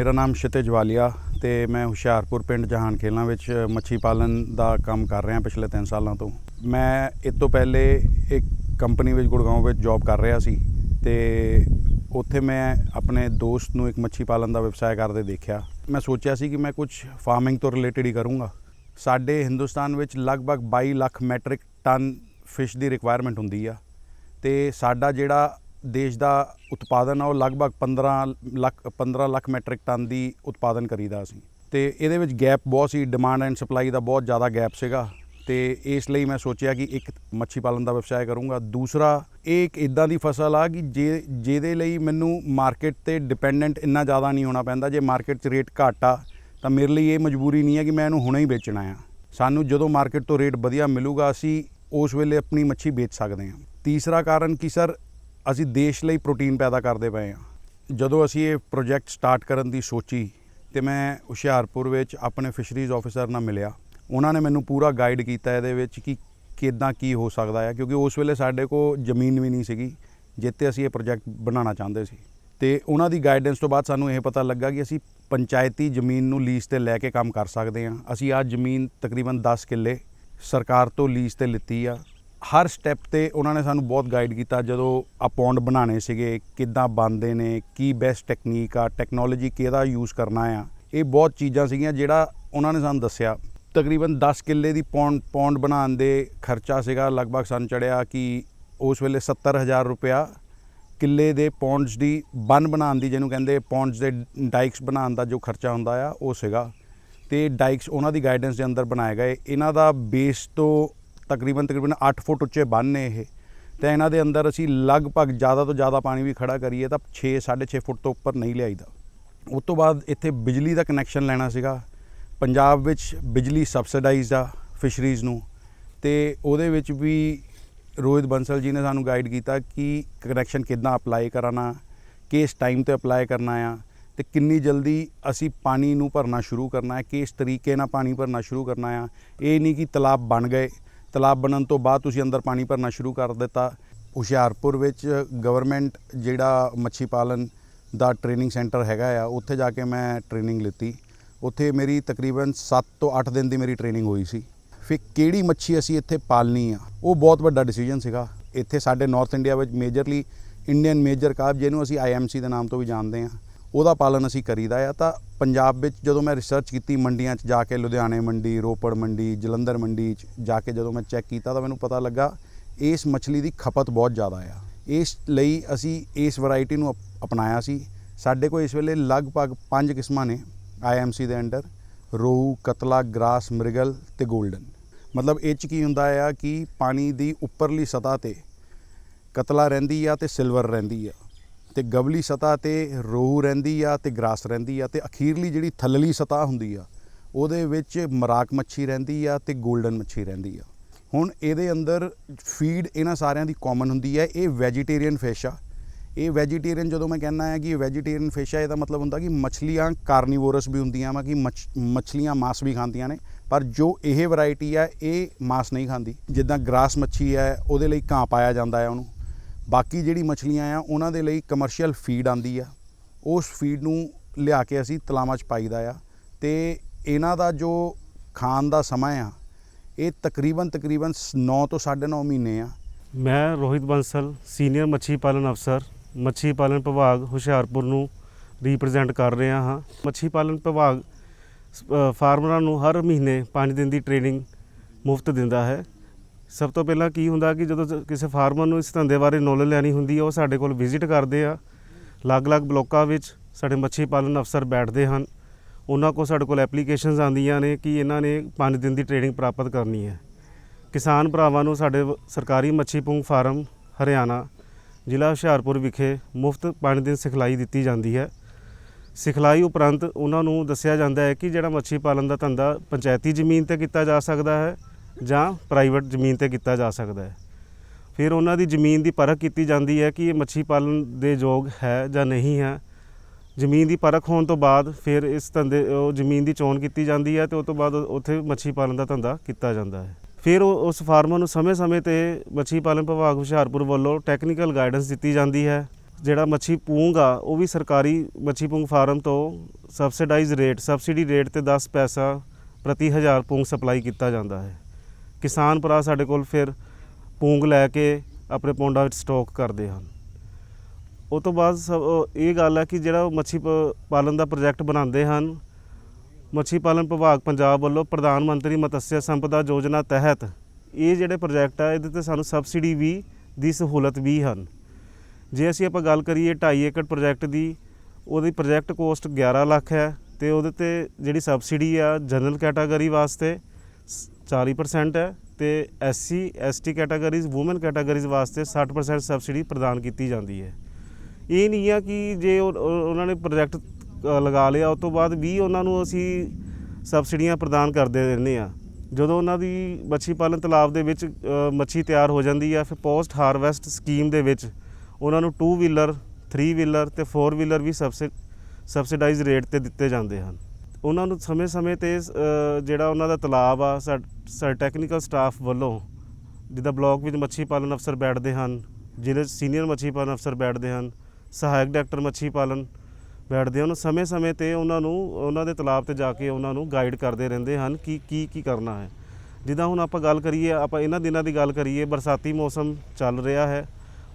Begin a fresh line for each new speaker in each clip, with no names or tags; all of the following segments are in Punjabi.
ਮੇਰਾ ਨਾਮ ਸ਼ਿਤੇਜ ਵਾਲੀਆ ਤੇ ਮੈਂ ਹੁਸ਼ਿਆਰਪੁਰ ਪਿੰਡ ਜਹਾਨ ਖੇਲਾਂ ਵਿੱਚ ਮੱਛੀ ਪਾਲਣ ਦਾ ਕੰਮ ਕਰ ਰਿਹਾ ਪਿਛਲੇ 3 ਸਾਲਾਂ ਤੋਂ। ਮੈਂ ਇਸ ਤੋਂ ਪਹਿਲੇ ਇੱਕ ਕੰਪਨੀ ਵਿੱਚ ਗੁੜਗਾਉਂ ਵਿੱਚ ਜੌਬ ਕਰ ਰਿਹਾ ਸੀ ਤੇ ਉੱਥੇ ਮੈਂ ਆਪਣੇ ਦੋਸਤ ਨੂੰ ਇੱਕ ਮੱਛੀ ਪਾਲਣ ਦਾ ਵਿਵਸਾय ਕਰਦੇ ਦੇਖਿਆ। ਮੈਂ ਸੋਚਿਆ ਸੀ ਕਿ ਮੈਂ ਕੁਝ ਫਾਰਮਿੰਗ ਤੋਂ ਰਿਲੇਟਡ ਹੀ ਕਰੂੰਗਾ। ਸਾਡੇ ਹਿੰਦੁਸਤਾਨ ਵਿੱਚ ਲਗਭਗ 22 ਲੱਖ ਮੈਟ੍ਰਿਕ ਟਨ ਫਿਸ਼ ਦੀ ਰਿਕੁਆਇਰਮੈਂਟ ਹੁੰਦੀ ਆ ਤੇ ਸਾਡਾ ਜਿਹੜਾ ਦੇਸ਼ ਦਾ ਉਤਪਾਦਨ ਆ, ਉਹ ਲਗਭਗ 15 ਲੱਖ 15 ਲੱਖ ਮੈਟ੍ਰਿਕ ਟਨ ਦੀ ਉਤਪਾਦਨ ਕਰੀਦਾ ਅਸੀਂ ਤੇ ਇਹਦੇ ਵਿੱਚ ਗੈਪ ਬਹੁਤ ਸੀ ਡਿਮਾਂਡ ਐਂਡ ਸਪਲਾਈ ਦਾ ਬਹੁਤ ਜ਼ਿਆਦਾ ਗੈਪ ਸੀਗਾ। ਤੇ ਇਸ ਲਈ ਮੈਂ ਸੋਚਿਆ ਕਿ ਇੱਕ ਮੱਛੀ ਪਾਲਣ ਦਾ ਵਿਵਸਾय ਕਰੂੰਗਾ। ਦੂਸਰਾ, ਇਹ ਇੱਕ ਇਦਾਂ ਦੀ ਫਸਲ ਆ ਕਿ ਜੇ, ਜਿਹਦੇ ਲਈ ਮੈਨੂੰ ਮਾਰਕੀਟ ਤੇ ਡਿਪੈਂਡੈਂਟ ਇੰਨਾ ਜ਼ਿਆਦਾ ਨਹੀਂ ਹੋਣਾ ਪੈਂਦਾ। ਜੇ ਮਾਰਕੀਟ 'ਚ ਰੇਟ ਘੱਟ ਆ, ਤਾਂ ਮੇਰੇ ਲਈ ਇਹ ਮਜਬੂਰੀ ਨਹੀਂ ਹੈ ਕਿ ਮੈਂ ਇਹਨੂੰ ਹੁਣੇ ਹੀ ਵੇਚਣਾ ਆ। ਸਾਨੂੰ ਜਦੋਂ ਮਾਰਕੀਟ ਤੋਂ ਰੇਟ ਵਧੀਆ ਮਿਲੂਗਾ, ਅਸੀਂ ਉਸ ਵੇਲੇ ਆਪਣੀ ਮੱਛੀ ਵੇਚ ਸਕਦੇ ਹਾਂ। ਤੀਸਰਾ ਕਾਰਨ ਕਿ ਸਰ ਅਸੀਂ ਦੇਸ਼ ਲਈ ਪ੍ਰੋਟੀਨ ਪੈਦਾ ਕਰਦੇ ਪਏ ਹਾਂ। ਜਦੋਂ ਅਸੀਂ ਇਹ ਪ੍ਰੋਜੈਕਟ ਸਟਾਰਟ ਕਰਨ ਦੀ ਸੋਚੀ ਤੇ ਮੈਂ ਹੁਸ਼ਿਆਰਪੁਰ ਵਿੱਚ ਆਪਣੇ ਫਿਸ਼ਰੀਜ਼ ਆਫੀਸਰ ਨਾਲ ਮਿਲਿਆ, ਉਹਨਾਂ ਨੇ ਮੈਨੂੰ ਪੂਰਾ ਗਾਈਡ ਕੀਤਾ ਇਹਦੇ ਵਿੱਚ ਕਿ ਕਿੱਦਾਂ ਕੀ ਹੋ ਸਕਦਾ ਹੈ, ਕਿਉਂਕਿ ਉਸ ਵੇਲੇ ਸਾਡੇ ਕੋਲ ਜ਼ਮੀਨ ਵੀ ਨਹੀਂ ਸੀਗੀ ਜਿੱਤੇ ਅਸੀਂ ਇਹ ਪ੍ਰੋਜੈਕਟ ਬਣਾਉਣਾ ਚਾਹੁੰਦੇ ਸੀ। ਤੇ ਉਹਨਾਂ ਦੀ ਗਾਈਡੈਂਸ ਤੋਂ ਬਾਅਦ ਸਾਨੂੰ ਇਹ ਪਤਾ ਲੱਗਾ ਕਿ ਅਸੀਂ ਪੰਚਾਇਤੀ ਜ਼ਮੀਨ ਨੂੰ ਲੀਜ਼ ਤੇ ਲੈ ਕੇ ਕੰਮ ਕਰ ਸਕਦੇ ਹਾਂ। ਅਸੀਂ ਆਹ ਜ਼ਮੀਨ ਤਕਰੀਬਨ 10 ਕਿੱਲੇ ਸਰਕਾਰ ਤੋਂ ਲੀਜ਼ ਤੇ ਲਿੱਤੀ ਆ। ਹਰ ਸਟੈਪ ਤੇ ਉਹਨਾਂ ਨੇ ਸਾਨੂੰ ਬਹੁਤ ਗਾਈਡ ਕੀਤਾ ਜਦੋਂ ਆ ਪੌਂਡ ਬਣਾਉਣੇ ਸੀਗੇ, ਕਿੱਦਾਂ ਬਣਦੇ ਨੇ, ਕੀ ਬੈਸਟ ਟੈਕਨੀਕ ਆ ਟੈਕਨੋਲੋਜੀ ਕਿਹਦਾ ਯੂਜ਼ ਕਰਨਾ ਆ, ਇਹ ਬਹੁਤ ਚੀਜ਼ਾਂ ਸੀਗੀਆਂ ਜਿਹੜਾ ਉਹਨਾਂ ਨੇ ਸਾਨੂੰ ਦੱਸਿਆ। ਤਕਰੀਬਨ 10 ਕਿੱਲੇ ਦੀ ਪੌਂਡ ਪੌਂਡ ਬਣਾਉਣ ਦੇ ਖਰਚਾ ਸੀਗਾ, ਲਗਭਗ ਸਾਨੂੰ ਚੜਿਆ ਕਿ ਉਸ ਵੇਲੇ 70000 ਰੁਪਇਆ ਕਿੱਲੇ ਦੇ ਪੌਂਡਸ ਦੀ ਬਨ ਬਣਾਉਣ ਦੀ ਜਿਹਨੂੰ ਕਹਿੰਦੇ ਪੌਂਡਸ ਦੇ ਡਾਈਕਸ ਬਣਾਉਣ ਦਾ ਜੋ ਖਰਚਾ ਹੁੰਦਾ ਆ, ਉਹ ਸੀਗਾ। ਤੇ ਡਾਈਕਸ ਉਹਨਾਂ ਦੀ ਗਾਈਡੈਂਸ ਦੇ ਅੰਦਰ ਬਣਾਏ ਗਏ। ਇਹਨਾਂ ਦਾ ਬੇਸ ਤੋਂ ਤਕਰੀਬਨ ਤਕਰੀਬਨ 8 ਫੁੱਟ ਉੱਚੇ ਬੰਨ ਨੇ ਇਹ। ਤੇ ਇਹਨਾਂ ਦੇ ਅੰਦਰ ਅਸੀਂ ਲਗਭਗ ਜ਼ਿਆਦਾ ਤੋਂ ਜ਼ਿਆਦਾ ਪਾਣੀ ਵੀ ਖੜਾ ਕਰੀਏ ਤਾਂ 6 6.5 ਫੁੱਟ ਤੋਂ ਉੱਪਰ ਨਹੀਂ ਲਿਆਈਦਾ। ਉਸ ਤੋਂ ਬਾਅਦ ਇੱਥੇ ਬਿਜਲੀ ਦਾ ਕਨੈਕਸ਼ਨ ਲੈਣਾ ਸੀਗਾ। ਪੰਜਾਬ ਵਿੱਚ ਬਿਜਲੀ ਸਬਸਿਡਾਈਜ਼ਡ ਆ ਫਿਸ਼ਰੀਜ਼ ਨੂੰ। ਤੇ ਉਹਦੇ ਵਿੱਚ ਵੀ ਰੋਹਿਤ ਬੰਸਲ ਜੀ ਨੇ ਸਾਨੂੰ ਗਾਈਡ ਕੀਤਾ ਕਿ ਕਨੈਕਸ਼ਨ ਕਿੱਦਾਂ ਅਪਲਾਈ ਕਰਾਣਾ ਕਿਸ ਟਾਈਮ ਤੇ ਅਪਲਾਈ ਕਰਨਾ ਆ। ਤੇ ਕਿੰਨੀ ਜਲਦੀ ਅਸੀਂ ਪਾਣੀ ਨੂੰ ਭਰਨਾ ਸ਼ੁਰੂ ਕਰਨਾ ਹੈ, ਕਿਸ ਤਰੀਕੇ ਨਾਲ ਪਾਣੀ ਭਰਨਾ ਸ਼ੁਰੂ ਕਰਨਾ ਆ। ਇਹ ਨਹੀਂ ਕਿ ਤਲਾਬ ਬਣ ਗਏ ਤਲਾਬ ਬਣਨ ਤੋਂ ਬਾਅਦ ਤੁਸੀਂ ਅੰਦਰ ਪਾਣੀ ਭਰਨਾ ਸ਼ੁਰੂ ਕਰ ਦਿੱਤਾ। ਹੁਸ਼ਿਆਰਪੁਰ ਵਿੱਚ ਗਵਰਨਮੈਂਟ ਜਿਹੜਾ ਮੱਛੀ ਪਾਲਣ ਦਾ ਟ੍ਰੇਨਿੰਗ ਸੈਂਟਰ ਹੈਗਾ ਆ, ਉੱਥੇ ਜਾ ਕੇ ਮੈਂ ਟ੍ਰੇਨਿੰਗ ਲਿੱਤੀ। ਉੱਥੇ ਮੇਰੀ ਤਕਰੀਬਨ 7 ਤੋਂ 8 ਦਿਨ ਦੀ ਮੇਰੀ ਟ੍ਰੇਨਿੰਗ ਹੋਈ ਸੀ। ਫਿਰ ਕਿਹੜੀ ਮੱਛੀ ਅਸੀਂ ਇੱਥੇ ਪਾਲਣੀ ਆ, ਉਹ ਬਹੁਤ ਵੱਡਾ ਡਿਸੀਜਨ ਸੀਗਾ। ਇੱਥੇ ਸਾਡੇ ਨਾਰਥ ਇੰਡੀਆ ਵਿੱਚ ਮੇਜਰਲੀ ਇੰਡੀਅਨ ਮੇਜਰ ਕਾਰਪ ਜਿਹਨੂੰ ਅਸੀਂ ਆਈਐਮਸੀ ਦੇ ਨਾਮ ਤੋਂ ਵੀ ਜਾਣਦੇ ਆ। ਉਹਦਾ ਪਾਲਣ ਅਸੀਂ ਕਰੀਦਾ ਆ। ਤਾਂ ਪੰਜਾਬ ਵਿੱਚ ਜਦੋਂ ਮੈਂ ਰਿਸਰਚ ਕੀਤੀ ਮੰਡੀਆਂ 'ਚ ਜਾ ਕੇ, ਲੁਧਿਆਣੇ ਮੰਡੀ, ਰੋਪੜ ਮੰਡੀ, ਜਲੰਧਰ ਮੰਡੀ 'ਚ ਜਾ ਕੇ ਜਦੋਂ ਮੈਂ ਚੈੱਕ ਕੀਤਾ ਤਾਂ ਮੈਨੂੰ ਪਤਾ ਲੱਗਾ ਇਸ ਮੱਛਲੀ ਦੀ ਖਪਤ ਬਹੁਤ ਜ਼ਿਆਦਾ ਆ। ਇਸ ਲਈ ਅਸੀਂ ਇਸ ਵੈਰਾਈਟੀ ਨੂੰ ਅਪ- ਅਪਣਾਇਆ ਸੀ। ਸਾਡੇ ਕੋਲ ਇਸ ਵੇਲੇ ਲਗਭਗ ਪੰਜ ਕਿਸਮਾਂ ਨੇ ਆਈਐਮਸੀ ਦੇ ਅੰਡਰ ਰੋਹੂ ਕਤਲਾ, ਗ੍ਰਾਸ, ਮ੍ਰਿਗਲ ਤੇ 골ਡਨ ਮਤਲਬ ਇਹ 'ਚ ਕੀ ਹੁੰਦਾ ਆ ਕਿ ਪਾਣੀ ਦੀ ਉੱਪਰਲੀ ਸਤ੍ਹਾ ਤੇ ਕਤਲਾ ਰਹਿੰਦੀ ਆ ਤੇ ਸਿਲਵਰ ਰਹਿੰਦੀ ਆ। ਤੇ ਗਵਲੀ ਸਤ੍ਹਾ ਤੇ ਰੋਹੂ ਰਹਿੰਦੀ ਆ ਤੇ ਗ੍ਰਾਸ ਰਹਿੰਦੀ ਆ ਤੇ ਅਖੀਰਲੀ ਜਿਹੜੀ ਥੱਲਲੀ ਸਤ੍ਹਾ ਹੁੰਦੀ ਆ, ਉਹਦੇ ਵਿੱਚ ਮਰਾਕ ਮੱਛੀ ਰਹਿੰਦੀ ਆ ਤੇ 골ਡਨ ਮੱਛੀ ਰਹਿੰਦੀ ਆ। ਹੁਣ ਇਹਦੇ ਅੰਦਰ ਫੀਡ ਇਹਨਾਂ ਸਾਰਿਆਂ ਦੀ ਕਾਮਨ ਹੁੰਦੀ ਹੈ ਇਹ ਵੈਜੀਟੇਰੀਅਨ ਫਿਸ਼ ਆ। ਇਹ ਵੈਜੀਟੇਰੀਅਨ ਜਦੋਂ ਮੈਂ ਕਹਿੰਦਾ ਹੈ ਕਿ ਵੈਜੀਟੇਰੀਅਨ ਫਿਸ਼ ਆ, ਇਹਦਾ ਮਤਲਬ ਹੁੰਦਾ ਕਿ ਮੱਛਲੀਆਂ ਕਾਰਨੀਵੋਰਸ ਵੀ ਹੁੰਦੀਆਂ ਵਾ, ਕਿ ਮੱਛ- ਮੱਛਲੀਆਂ ਮਾਸ ਵੀ ਖਾਂਦੀਆਂ ਨੇ, ਪਰ ਜੋ ਇਹ ਵੈਰਾਈਟੀ ਆ, ਇਹ ਮਾਸ ਨਹੀਂ ਖਾਂਦੀ। ਜਿੱਦਾਂ ਗ੍ਰਾਸ ਮੱਛੀ ਹੈ ਉਹਦੇ ਲਈ ਘਾਹ ਪਾਇਆ ਜਾਂਦਾ ਆ ਉਹਨੂੰ। ਬਾਕੀ ਜਿਹੜੀ ਮੱਛਲੀਆਂ ਆ, ਉਹਨਾਂ ਦੇ ਲਈ ਕਮਰਸ਼ੀਅਲ ਫੀਡ ਆਂਦੀ ਆ। ਉਸ ਫੀਡ ਨੂੰ ਲਿਆ ਕੇ ਅਸੀਂ ਤਲਾਵਾਂ 'ਚ ਪਾਈਦਾ ਆ। ਤੇ ਇਹਨਾਂ ਦਾ ਜੋ ਖਾਣ ਦਾ ਸਮਾਂ ਆ, ਇਹ ਤਕਰੀਬਨ ਤਕਰੀਬਨ 9 ਤੋਂ 9.5 ਮਹੀਨੇ ਆ।
ਮੈਂ ਰੋਹਿਤ ਬੰਸਲ, ਸੀਨੀਅਰ ਮੱਛੀ ਪਾਲਣ ਅਫਸਰ, ਮੱਛੀ ਪਾਲਣ ਵਿਭਾਗ ਹੁਸ਼ਿਆਰਪੁਰ ਨੂੰ ਰਿਪਰੈਜ਼ੈਂਟ ਕਰ ਰਿਹਾ ਹਾਂ। ਮੱਛੀ ਪਾਲਣ ਵਿਭਾਗ ਫਾਰਮਰਾਂ ਨੂੰ ਹਰ ਮਹੀਨੇ 5 ਦਿਨ ਦੀ ਟ੍ਰੇਨਿੰਗ ਮੁਫਤ ਦਿੰਦਾ ਹੈ। ਸਭ ਤੋਂ ਪਹਿਲਾਂ ਕੀ ਹੁੰਦਾ ਕਿ ਜਦੋਂ ਕਿਸੇ ਫਾਰਮਰ ਨੂੰ ਇਸ ਧੰਦੇ ਬਾਰੇ ਨੌਲੇਜ ਲੈਣੀ ਹੁੰਦੀ ਹੈ ਉਹ ਸਾਡੇ ਕੋਲ ਵਿਜ਼ਿਟ ਕਰਦੇ ਆ। ਅਲੱਗ-ਅਲੱਗ ਬਲੋਕਾਂ ਵਿੱਚ ਸਾਡੇ ਮੱਛੀ ਪਾਲਣ ਅਫਸਰ ਬੈਠਦੇ ਹਨ। ਉਹਨਾਂ ਕੋਲ ਸਾਡੇ ਕੋਲ ਐਪਲੀਕੇਸ਼ਨਸ ਆਉਂਦੀਆਂ ਨੇ ਕਿ ਇਹਨਾਂ ਨੇ 5 ਦਿਨ ਦੀ ਟ੍ਰੇਨਿੰਗ ਪ੍ਰਾਪਤ ਕਰਨੀ ਹੈ। ਕਿਸਾਨ ਭਰਾਵਾਂ ਨੂੰ ਸਾਡੇ ਸਰਕਾਰੀ ਮੱਛੀ ਪੁੰਗ ਫਾਰਮ ਹਰਿਆਣਾ ਜ਼ਿਲ੍ਹਾ ਹੁਸ਼ਿਆਰਪੁਰ ਵਿਖੇ ਮੁਫਤ 5 ਦਿਨ ਸਿਖਲਾਈ ਦਿੱਤੀ ਜਾਂਦੀ ਹੈ। ਸਿਖਲਾਈ ਉਪਰੰਤ ਉਹਨਾਂ ਨੂੰ ਦੱਸਿਆ ਜਾਂਦਾ ਹੈ ਕਿ ਜਿਹੜਾ ਮੱਛੀ ਪਾਲਣ ਦਾ ਧੰਦਾ ਪੰਚਾਇਤੀ ਜ਼ਮੀਨ ਤੇ ਕੀਤਾ ਜਾ ਸਕਦਾ ਹੈ। ਜਾਂ ਪ੍ਰਾਈਵੇਟ ਜ਼ਮੀਨ ਤੇ ਕੀਤਾ ਜਾ ਸਕਦਾ ਹੈ। ਫਿਰ ਉਹਨਾਂ ਦੀ ਜ਼ਮੀਨ ਦੀ ਪਰਖ ਕੀਤੀ ਜਾਂਦੀ ਹੈ ਕਿ ਇਹ ਮੱਛੀ ਪਾਲਣ ਦੇ ਯੋਗ ਹੈ ਜਾਂ ਨਹੀਂ ਹੈ। ਜ਼ਮੀਨ ਦੀ ਪਰਖ ਹੋਣ ਤੋਂ ਬਾਅਦ ਫਿਰ ਇਸ ਧੰਦੇ, ਉਹ ਜ਼ਮੀਨ ਦੀ ਚੋਣ ਕੀਤੀ ਜਾਂਦੀ ਹੈ ਤੇ ਉਸ ਤੋਂ ਬਾਅਦ ਉੱਥੇ ਮੱਛੀ ਪਾਲਣ ਦਾ ਧੰਦਾ ਕੀਤਾ ਜਾਂਦਾ ਹੈ। ਫਿਰ ਉਹ ਉਸ ਫਾਰਮਰ ਨੂੰ ਸਮੇਂ-ਸਮੇਂ ਤੇ ਮੱਛੀ ਪਾਲਣ ਵਿਭਾਗ ਹੁਸ਼ਿਆਰਪੁਰ ਵੱਲੋਂ ਟੈਕਨੀਕਲ ਗਾਈਡੈਂਸ ਦਿੱਤੀ ਜਾਂਦੀ ਹੈ। ਜਿਹੜਾ ਮੱਛੀ ਪੂੰਗ ਆ, ਉਹ ਵੀ ਸਰਕਾਰੀ ਮੱਛੀ ਪੂੰਗ ਫਾਰਮ ਤੋਂ ਸਬਸਿਡਾਈਜ਼ ਰੇਟ ਸਬਸਿਡੀ ਰੇਟ ਤੇ 10 ਪੈਸਾ ਪ੍ਰਤੀ ਹਜ਼ਾਰ ਪੂੰਗ ਸਪਲਾਈ ਕੀਤਾ ਜਾਂਦਾ ਹੈ। ਕਿਸਾਨ ਭਰਾ ਸਾਡੇ ਕੋਲ ਫਿਰ ਪੂੰਗ ਲੈ ਕੇ ਆਪਣੇ ਪੌਂਡਾਂ ਵਿੱਚ ਸਟਾਕ ਕਰਦੇ ਹਨ। ਉਹ ਤੋਂ ਬਾਅਦ ਸਭ ਇਹ ਗੱਲ ਹੈ ਕਿ ਜਿਹੜਾ ਉਹ ਮੱਛੀ ਪ- ਪਾਲਣ ਦਾ ਪ੍ਰੋਜੈਕਟ ਬਣਾਉਂਦੇ ਹਨ, ਮੱਛੀ ਪਾਲਣ ਵਿਭਾਗ ਪੰਜਾਬ ਵੱਲੋਂ ਪ੍ਰਧਾਨ ਮੰਤਰੀ ਮਤਸਯ ਸੰਪਦਾ ਯੋਜਨਾ ਤਹਿਤ ਇਹ ਜਿਹੜੇ ਪ੍ਰੋਜੈਕਟ ਆ, ਇਹਦੇ ਤੇ ਸਾਨੂੰ ਸਬਸਿਡੀ ਵੀ ਦੀ ਸਹੂਲਤ ਵੀ ਹਨ। ਜੇ ਅਸੀਂ ਆਪਾਂ ਗੱਲ ਕਰੀਏ 2.5 ਏਕੜ ਪ੍ਰੋਜੈਕਟ ਦੀ, ਉਹਦੀ ਪ੍ਰੋਜੈਕਟ ਕੋਸਟ 11 ਲੱਖ ਹੈ ਤੇ ਉਹਦੇ ਤੇ ਜਿਹੜੀ ਸਬਸਿਡੀ ਆ ਜਨਰਲ ਕੈਟਾਗਰੀ ਵਾਸਤੇ ਸ- 40% ਹੈ ਤੇ SC, ST categories women categories ਵਾਸਤੇ 60% ਸਬਸਿਡੀ ਪ੍ਰਦਾਨ ਕੀਤੀ ਜਾਂਦੀ ਹੈ। ਇਹ ਨਹੀਂ ਆ ਕਿ ਜੇ ਉਹਨਾਂ ਨੇ ਪ੍ਰੋਜੈਕਟ ਲਗਾ ਲਿਆ ਉਸ ਤੋਂ ਬਾਅਦ ਵੀ ਉਹਨਾਂ ਨੂੰ ਅਸੀਂ ਸਬਸਿਡੀਆਂ ਪ੍ਰਦਾਨ ਕਰਦੇ ਰਹਿੰਦੇ ਆ ਜਦੋਂ ਉਹਨਾਂ ਦੀ ਮੱਛੀ ਪਾਲਣ ਤਲਾਬ ਦੇ ਵਿੱਚ ਮੱਛੀ ਤਿਆਰ ਹੋ ਜਾਂਦੀ ਆ ਫਿਰ ਪੋਸਟ ਹਾਰਵੈਸਟ ਸਕੀਮ ਦੇ ਵਿੱਚ ਉਹਨਾਂ ਨੂੰ 2 ਵੀਲਰ 3 ਵੀਲਰ ਤੇ 4 ਵੀਲਰ ਵੀ ਸਬਸਿ ਸਬਸਿਡਾਈਜ਼ ਰੇਟ ਤੇ ਦਿੱਤੇ ਜਾਂਦੇ ਹਨ। ਉਹਨਾਂ ਨੂੰ ਸਮੇਂ-ਸਮੇਂ ਤੇ ਅ, ਜਿਹੜਾ ਉਹਨਾਂ ਦਾ ਤਲਾਬ ਆ ਸਾ ਟੈਕਨੀਕਲ ਸਟਾਫ ਵੱਲੋਂ ਜਿੱਦਾਂ ਬਲਾਕ ਵਿੱਚ ਮੱਛੀ ਪਾਲਣ ਅਫਸਰ ਬੈਠਦੇ ਹਨ ਜ਼ਿਲ੍ਹੇ 'ਚ ਸੀਨੀਅਰ ਮੱਛੀ ਪਾਲਣ ਅਫਸਰ ਬੈਠਦੇ ਹਨ ਸਹਾਇਕ ਡਾਇਰੈਕਟਰ ਮੱਛੀ ਪਾਲਣ ਬੈਠਦੇ ਹਨ ਸਮੇਂ-ਸਮੇਂ ਤੇ ਉਹਨਾਂ ਨੂੰ ਉਹਨਾਂ ਦੇ ਤਲਾਬ ਤੇ ਜਾ ਕੇ ਉਹਨਾਂ ਨੂੰ ਗਾਈਡ ਕਰਦੇ ਰਹਿੰਦੇ ਹਨ ਕਿ ਕੀ ਕੀ ਕਰਨਾ ਹੈ। ਜਿੱਦਾਂ ਹੁਣ ਆਪਾਂ ਗੱਲ ਕਰੀਏ ਆਪਾਂ ਇਹਨਾਂ ਦਿਨਾਂ ਦੀ ਗੱਲ ਕਰੀਏ ਬਰਸਾਤੀ ਮੌਸਮ ਚੱਲ ਰਿਹਾ ਹੈ।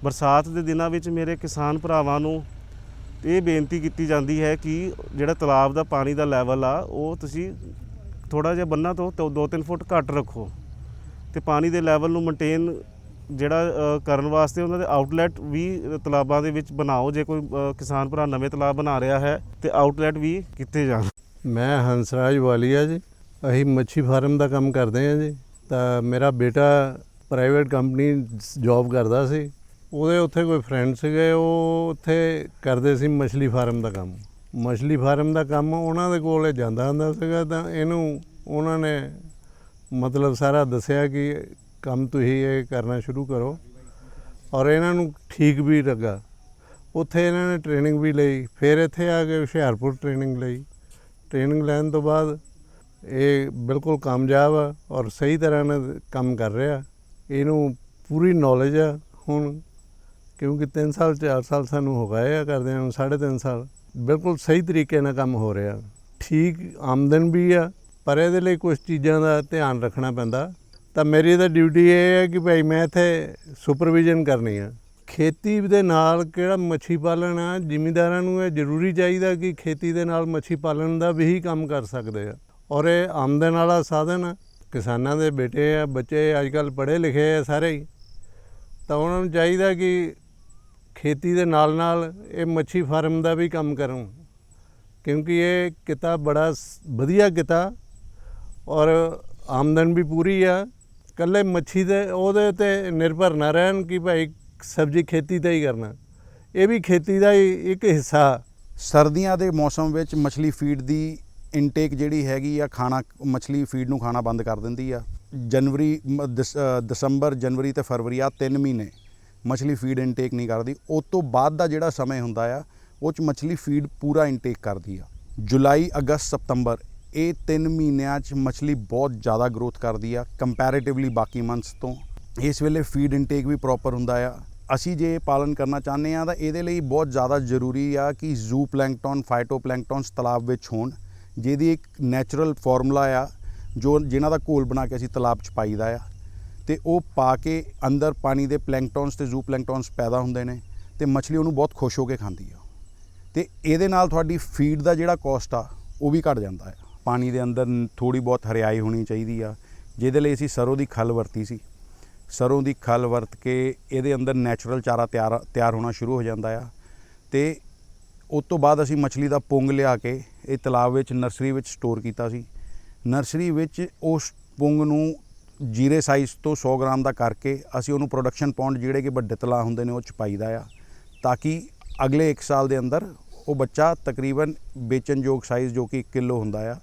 ਬਰਸਾਤ ਦੇ ਦਿਨਾਂ ਵਿੱਚ ਮੇਰੇ ਕਿਸਾਨ ਭਰਾਵਾਂ ਨੂੰ ਇਹ ਬੇਨਤੀ ਕੀਤੀ ਜਾਂਦੀ ਹੈ ਕਿ ਜਿਹੜਾ ਤਲਾਬ ਦਾ ਪਾਣੀ ਦਾ ਲੈਵਲ ਆ, ਉਹ ਤੁਸੀਂ ਥੋੜਾ ਜਿਹਾ ਬੰਨਾ ਤੋਂ 2-3 ਫੁੱਟ ਘੱਟ ਰੱਖੋ। ਤੇ ਪਾਣੀ ਦੇ ਲੈਵਲ ਨੂੰ ਮੇਨਟੇਨ ਜਿਹੜਾ ਕਰਨ ਵਾਸਤੇ ਉਹਨਾਂ ਦੇ ਆਊਟਲੈਟ ਵੀ ਤਲਾਬਾਂ ਦੇ ਵਿੱਚ ਬਣਾਓ, ਜੇ ਕੋਈ ਕਿਸਾਨ ਭਰਾ ਨਵੇਂ ਤਲਾਬ ਬਣਾ ਰਿਹਾ ਹੈ, ਤੇ ਆਊਟਲੈਟ ਵੀ ਕੀਤੇ ਜਾਣ।
ਮੈਂ ਹੰਸਰਾਜ ਵਾਲੀਆ ਜੀ। ਅਸੀਂ ਮੱਛੀ ਫਾਰਮ ਦਾ ਕੰਮ ਕਰਦੇ ਹਾਂ ਜੀ। ਤਾਂ ਮੇਰਾ ਬੇਟਾ ਪ੍ਰਾਈਵੇਟ ਕੰਪਨੀ ਜੌਬ ਕਰਦਾ ਸੀ। ਉਹਦੇ ਉੱਥੇ ਕੋਈ ਫਰੈਂਡ ਸੀਗੇ, ਉਹ ਉੱਥੇ ਕਰਦੇ ਸੀ ਮਛਲੀ ਫਾਰਮ ਦਾ ਕੰਮ। ਮਛਲੀ ਫਾਰਮ ਦਾ ਕੰਮ ਉਹਨਾਂ ਦੇ ਕੋਲ ਜਾਂਦਾ ਹੁੰਦਾ ਸੀਗਾ ਤਾਂ ਇਹਨੂੰ ਉਹਨਾਂ ਨੇ ਮਤਲਬ ਸਾਰਾ ਦੱਸਿਆ ਕਿ ਕੰਮ ਤੁਸੀਂ ਇਹ ਕਰਨਾ ਸ਼ੁਰੂ ਕਰੋ। ਔਰ ਇਹਨਾਂ ਨੂੰ ਠੀਕ ਵੀ ਲੱਗਾ। ਉੱਥੇ ਇਹਨਾਂ ਨੇ ਟ੍ਰੇਨਿੰਗ ਵੀ ਲਈ, ਫਿਰ ਇੱਥੇ ਆ ਕੇ ਹੁਸ਼ਿਆਰਪੁਰ ਟ੍ਰੇਨਿੰਗ ਲਈ। ਟ੍ਰੇਨਿੰਗ ਲੈਣ ਤੋਂ ਬਾਅਦ ਇਹ ਬਿਲਕੁਲ ਕਾਮਯਾਬ ਆ ਔਰ ਸਹੀ ਤਰ੍ਹਾਂ ਨਾਲ ਕੰਮ ਕਰ ਰਿਹਾ। ਇਹਨੂੰ ਪੂਰੀ ਨੌਲੇਜ ਆ ਹੁਣ ਕਿਉਂਕਿ 3 ਸਾਲ 4 ਸਾਲ ਸਾਨੂੰ ਹੋ ਗਏ ਆ ਕਰਦਿਆਂ ਨੂੰ 3.5 ਸਾਲ। ਬਿਲਕੁਲ ਸਹੀ ਤਰੀਕੇ ਨਾਲ ਕੰਮ ਹੋ ਰਿਹਾ। ਠੀਕ ਆਮਦਨ ਵੀ ਆ, ਪਰ ਇਹਦੇ ਲਈ ਕੁਝ ਚੀਜ਼ਾਂ ਦਾ ਧਿਆਨ ਰੱਖਣਾ ਪੈਂਦਾ। ਤਾਂ ਮੇਰੀ ਤਾਂ ਡਿਊਟੀ ਇਹ ਹੈ ਕਿ ਭਾਈ ਮੈਂ ਇੱਥੇ ਸੁਪਰਵਿਜ਼ਨ ਕਰਨੀ ਆ। ਖੇਤੀ ਦੇ ਨਾਲ ਕਿਹੜਾ ਮੱਛੀ ਪਾਲਣ ਆ? ਜ਼ਿਮੀਂਦਾਰਾਂ ਨੂੰ ਇਹ ਜ਼ਰੂਰੀ ਚਾਹੀਦਾ ਕਿ ਖੇਤੀ ਦੇ ਨਾਲ ਮੱਛੀ ਪਾਲਣ ਦਾ ਵੀ ਹੀ ਕੰਮ ਕਰ ਸਕਦੇ ਆ। ਔਰ ਇਹ ਆਮਦਨ ਵਾਲਾ ਸਾਧਨ ਆ। ਕਿਸਾਨਾਂ ਦੇ ਬੇਟੇ ਆ, ਬੱਚੇ ਅੱਜ ਕੱਲ ਪੜ੍ਹੇ ਲਿਖੇ ਆ ਸਾਰੇ ਹੀ। ਤਾਂ ਉਹਨਾਂ ਨੂੰ ਚਾਹੀਦਾ ਕਿ ਖੇਤੀ ਦੇ ਨਾਲ ਨਾਲ ਇਹ ਮੱਛੀ ਫਾਰਮ ਦਾ ਵੀ ਕੰਮ ਕਰਨ ਕਿਉਂਕਿ ਇਹ ਕਿੱਤਾ ਬੜਾ ਵਧੀਆ ਕਿੱਤਾ ਔਰ ਆਮਦਨ ਵੀ ਪੂਰੀ ਆ। ਕੱਲੇ ਮੱਛੀ ਦੇ, ਉਹਦੇ ਤੇ ਨਿਰਭਰ ਨਾ ਰਹਿਣ ਕਿ ਭਾਈ ਸਬਜ਼ੀ ਖੇਤੀ ਤੇ ਹੀ ਕਰਨਾ। ਇਹ ਵੀ ਖੇਤੀ ਦਾ ਹੀ ਇੱਕ ਹਿੱਸਾ।
ਸਰਦੀਆਂ ਦੇ ਮੌਸਮ ਵਿੱਚ ਮੱਛਲੀ ਫੀਡ ਦੀ ਇਨਟੇਕ ਜਿਹੜੀ ਹੈਗੀ ਆ, ਖਾਣਾ, ਮੱਛਲੀ ਫੀਡ ਨੂੰ ਖਾਣਾ ਬੰਦ ਕਰ ਦਿੰਦੀ ਆ। ਜਨਵਰੀ, ਮ- ਦਸ- ਦਸੰਬਰ, ਜਨਵਰੀ ਤੇ ਫਰਵਰੀ ਆ ਤਿੰਨ ਮਹੀਨੇ। ਮਛਲੀ ਫੀਡ ਇਨਟੇਕ ਨਹੀਂ ਕਰਦੀ ਉਸ ਤੋਂ ਬਾਅਦ ਦਾ ਜਿਹੜਾ ਸਮੇਂ ਹੁੰਦਾ ਆ, ਉਹ ਚ ਮੱਛਲੀ ਫੀਡ ਪੂਰਾ ਇਨਟੇਕ ਕਰਦੀ ਆ। ਜੁਲਾਈ, ਅਗਸਤ, ਸਤੰਬਰ, ਇਹ ਤਿੰਨ ਮਹੀਨਿਆਂ ਚ ਮੱਛਲੀ ਬਹੁਤ ਜ਼ਿਆਦਾ ਗਰੋਥ ਕਰਦੀ ਆ ਕੰਪੈਰੀਟਿਵਲੀ ਬਾਕੀ ਮੰਥਸ ਤੋਂ। ਇਸ ਵੇਲੇ ਫੀਡ ਇਨਟੇਕ ਵੀ ਪ੍ਰੋਪਰ ਹੁੰਦਾ ਆ। ਅਸੀਂ ਜੇ ਪਾਲਣ ਕਰਨਾ ਚਾਹੁੰਦੇ ਆ, ਤਾਂ ਇਹਦੇ ਲਈ ਬਹੁਤ ਜ਼ਿਆਦਾ ਜ਼ਰੂਰੀ ਆ ਕਿ ਜ਼ੂ ਪਲੈਂਕਟਨ ਫਾਈਟੋਪਲੈਂਕਟਨਸ ਤਲਾਬ ਵਿੱਚ ਹੋਣ, ਜਿਹਦੀ ਇੱਕ ਨੈਚੁਰਲ ਫਾਰਮੂਲਾ ਆ, ਜੋ ਜਿਨ੍ਹਾਂ ਦਾ ਘੋਲ ਬਣਾ ਕੇ ਅਸੀਂ ਤਲਾਬ 'ਚ ਪਾਈਦਾ ਆ। ਤੇ ਉਹ ਪਾ ਕੇ ਅੰਦਰ ਪਾਣੀ ਦੇ ਪਲੈਂਕਟਨਸ ਤੇ ਜ਼ੂ ਪਲੈਂਕਟਨਸ ਪੈਦਾ ਹੁੰਦੇ ਨੇ ਤੇ ਮੱਛਲੀ ਉਹਨੂੰ ਬਹੁਤ ਖੁਸ਼ ਹੋ ਕੇ ਖਾਂਦੀ ਆ। ਤੇ ਇਹਦੇ ਨਾਲ ਤੁਹਾਡੀ ਫੀਡ ਦਾ ਜਿਹੜਾ ਕੋਸਟ ਆ, ਉਹ ਵੀ ਘਟ ਜਾਂਦਾ ਆ। ਪਾਣੀ ਦੇ ਅੰਦਰ ਥੋੜੀ ਬਹੁਤ ਹਰਿਆਈ ਹੋਣੀ ਚਾਹੀਦੀ ਆ। ਜਿਹਦੇ ਲਈ ਅਸੀਂ ਸਰੋਂ ਦੀ ਖਲ ਵਰਤੀ ਸੀ। ਸਰੋਂ ਦੀ ਖਲ ਵਰਤ ਕੇ ਇਹਦੇ ਅੰਦਰ ਨੈਚੁਰਲ ਚਾਰਾ ਤਿਆਰ ਤਿਆਰ ਹੋਣਾ ਸ਼ੁਰੂ ਹੋ ਜਾਂਦਾ ਆ। ਤੇ ਉਸ ਤੋਂ ਬਾਅਦ ਅਸੀਂ ਮੱਛਲੀ ਦਾ ਪੁੰਗ ਲਿਆ ਕੇ ਇਹ ਤਲਾਬ ਵਿੱਚ, ਨਰਸਰੀ ਵਿੱਚ ਸਟੋਰ ਕੀਤਾ ਸੀ। ਨਰਸਰੀ ਵਿੱਚ ਉਸ ਪੁੰਗ ਨੂੰ ਜੀਰੇ ਸਾਈਜ਼ ਤੋਂ 100 ਗ੍ਰਾਮ ਦਾ ਕਰਕੇ ਅਸੀਂ ਉਹਨੂੰ ਪ੍ਰੋਡਕਸ਼ਨ ਪੌਂਡ ਜਿਹੜੇ ਕਿ ਵੱਡੇ ਤਲਾਅ ਹੁੰਦੇ ਨੇ ਉਹ ਚ ਪਾਈਦਾ ਆ, ਤਾਂ ਕਿ ਅਗਲੇ 1 ਸਾਲ ਦੇ ਅੰਦਰ ਉਹ ਬੱਚਾ ਤਕਰੀਬਨ ਵੇਚਣਯੋਗ ਸਾਈਜ਼ ਜੋ ਕਿ 1 ਕਿਲੋ ਹੁੰਦਾ ਆ,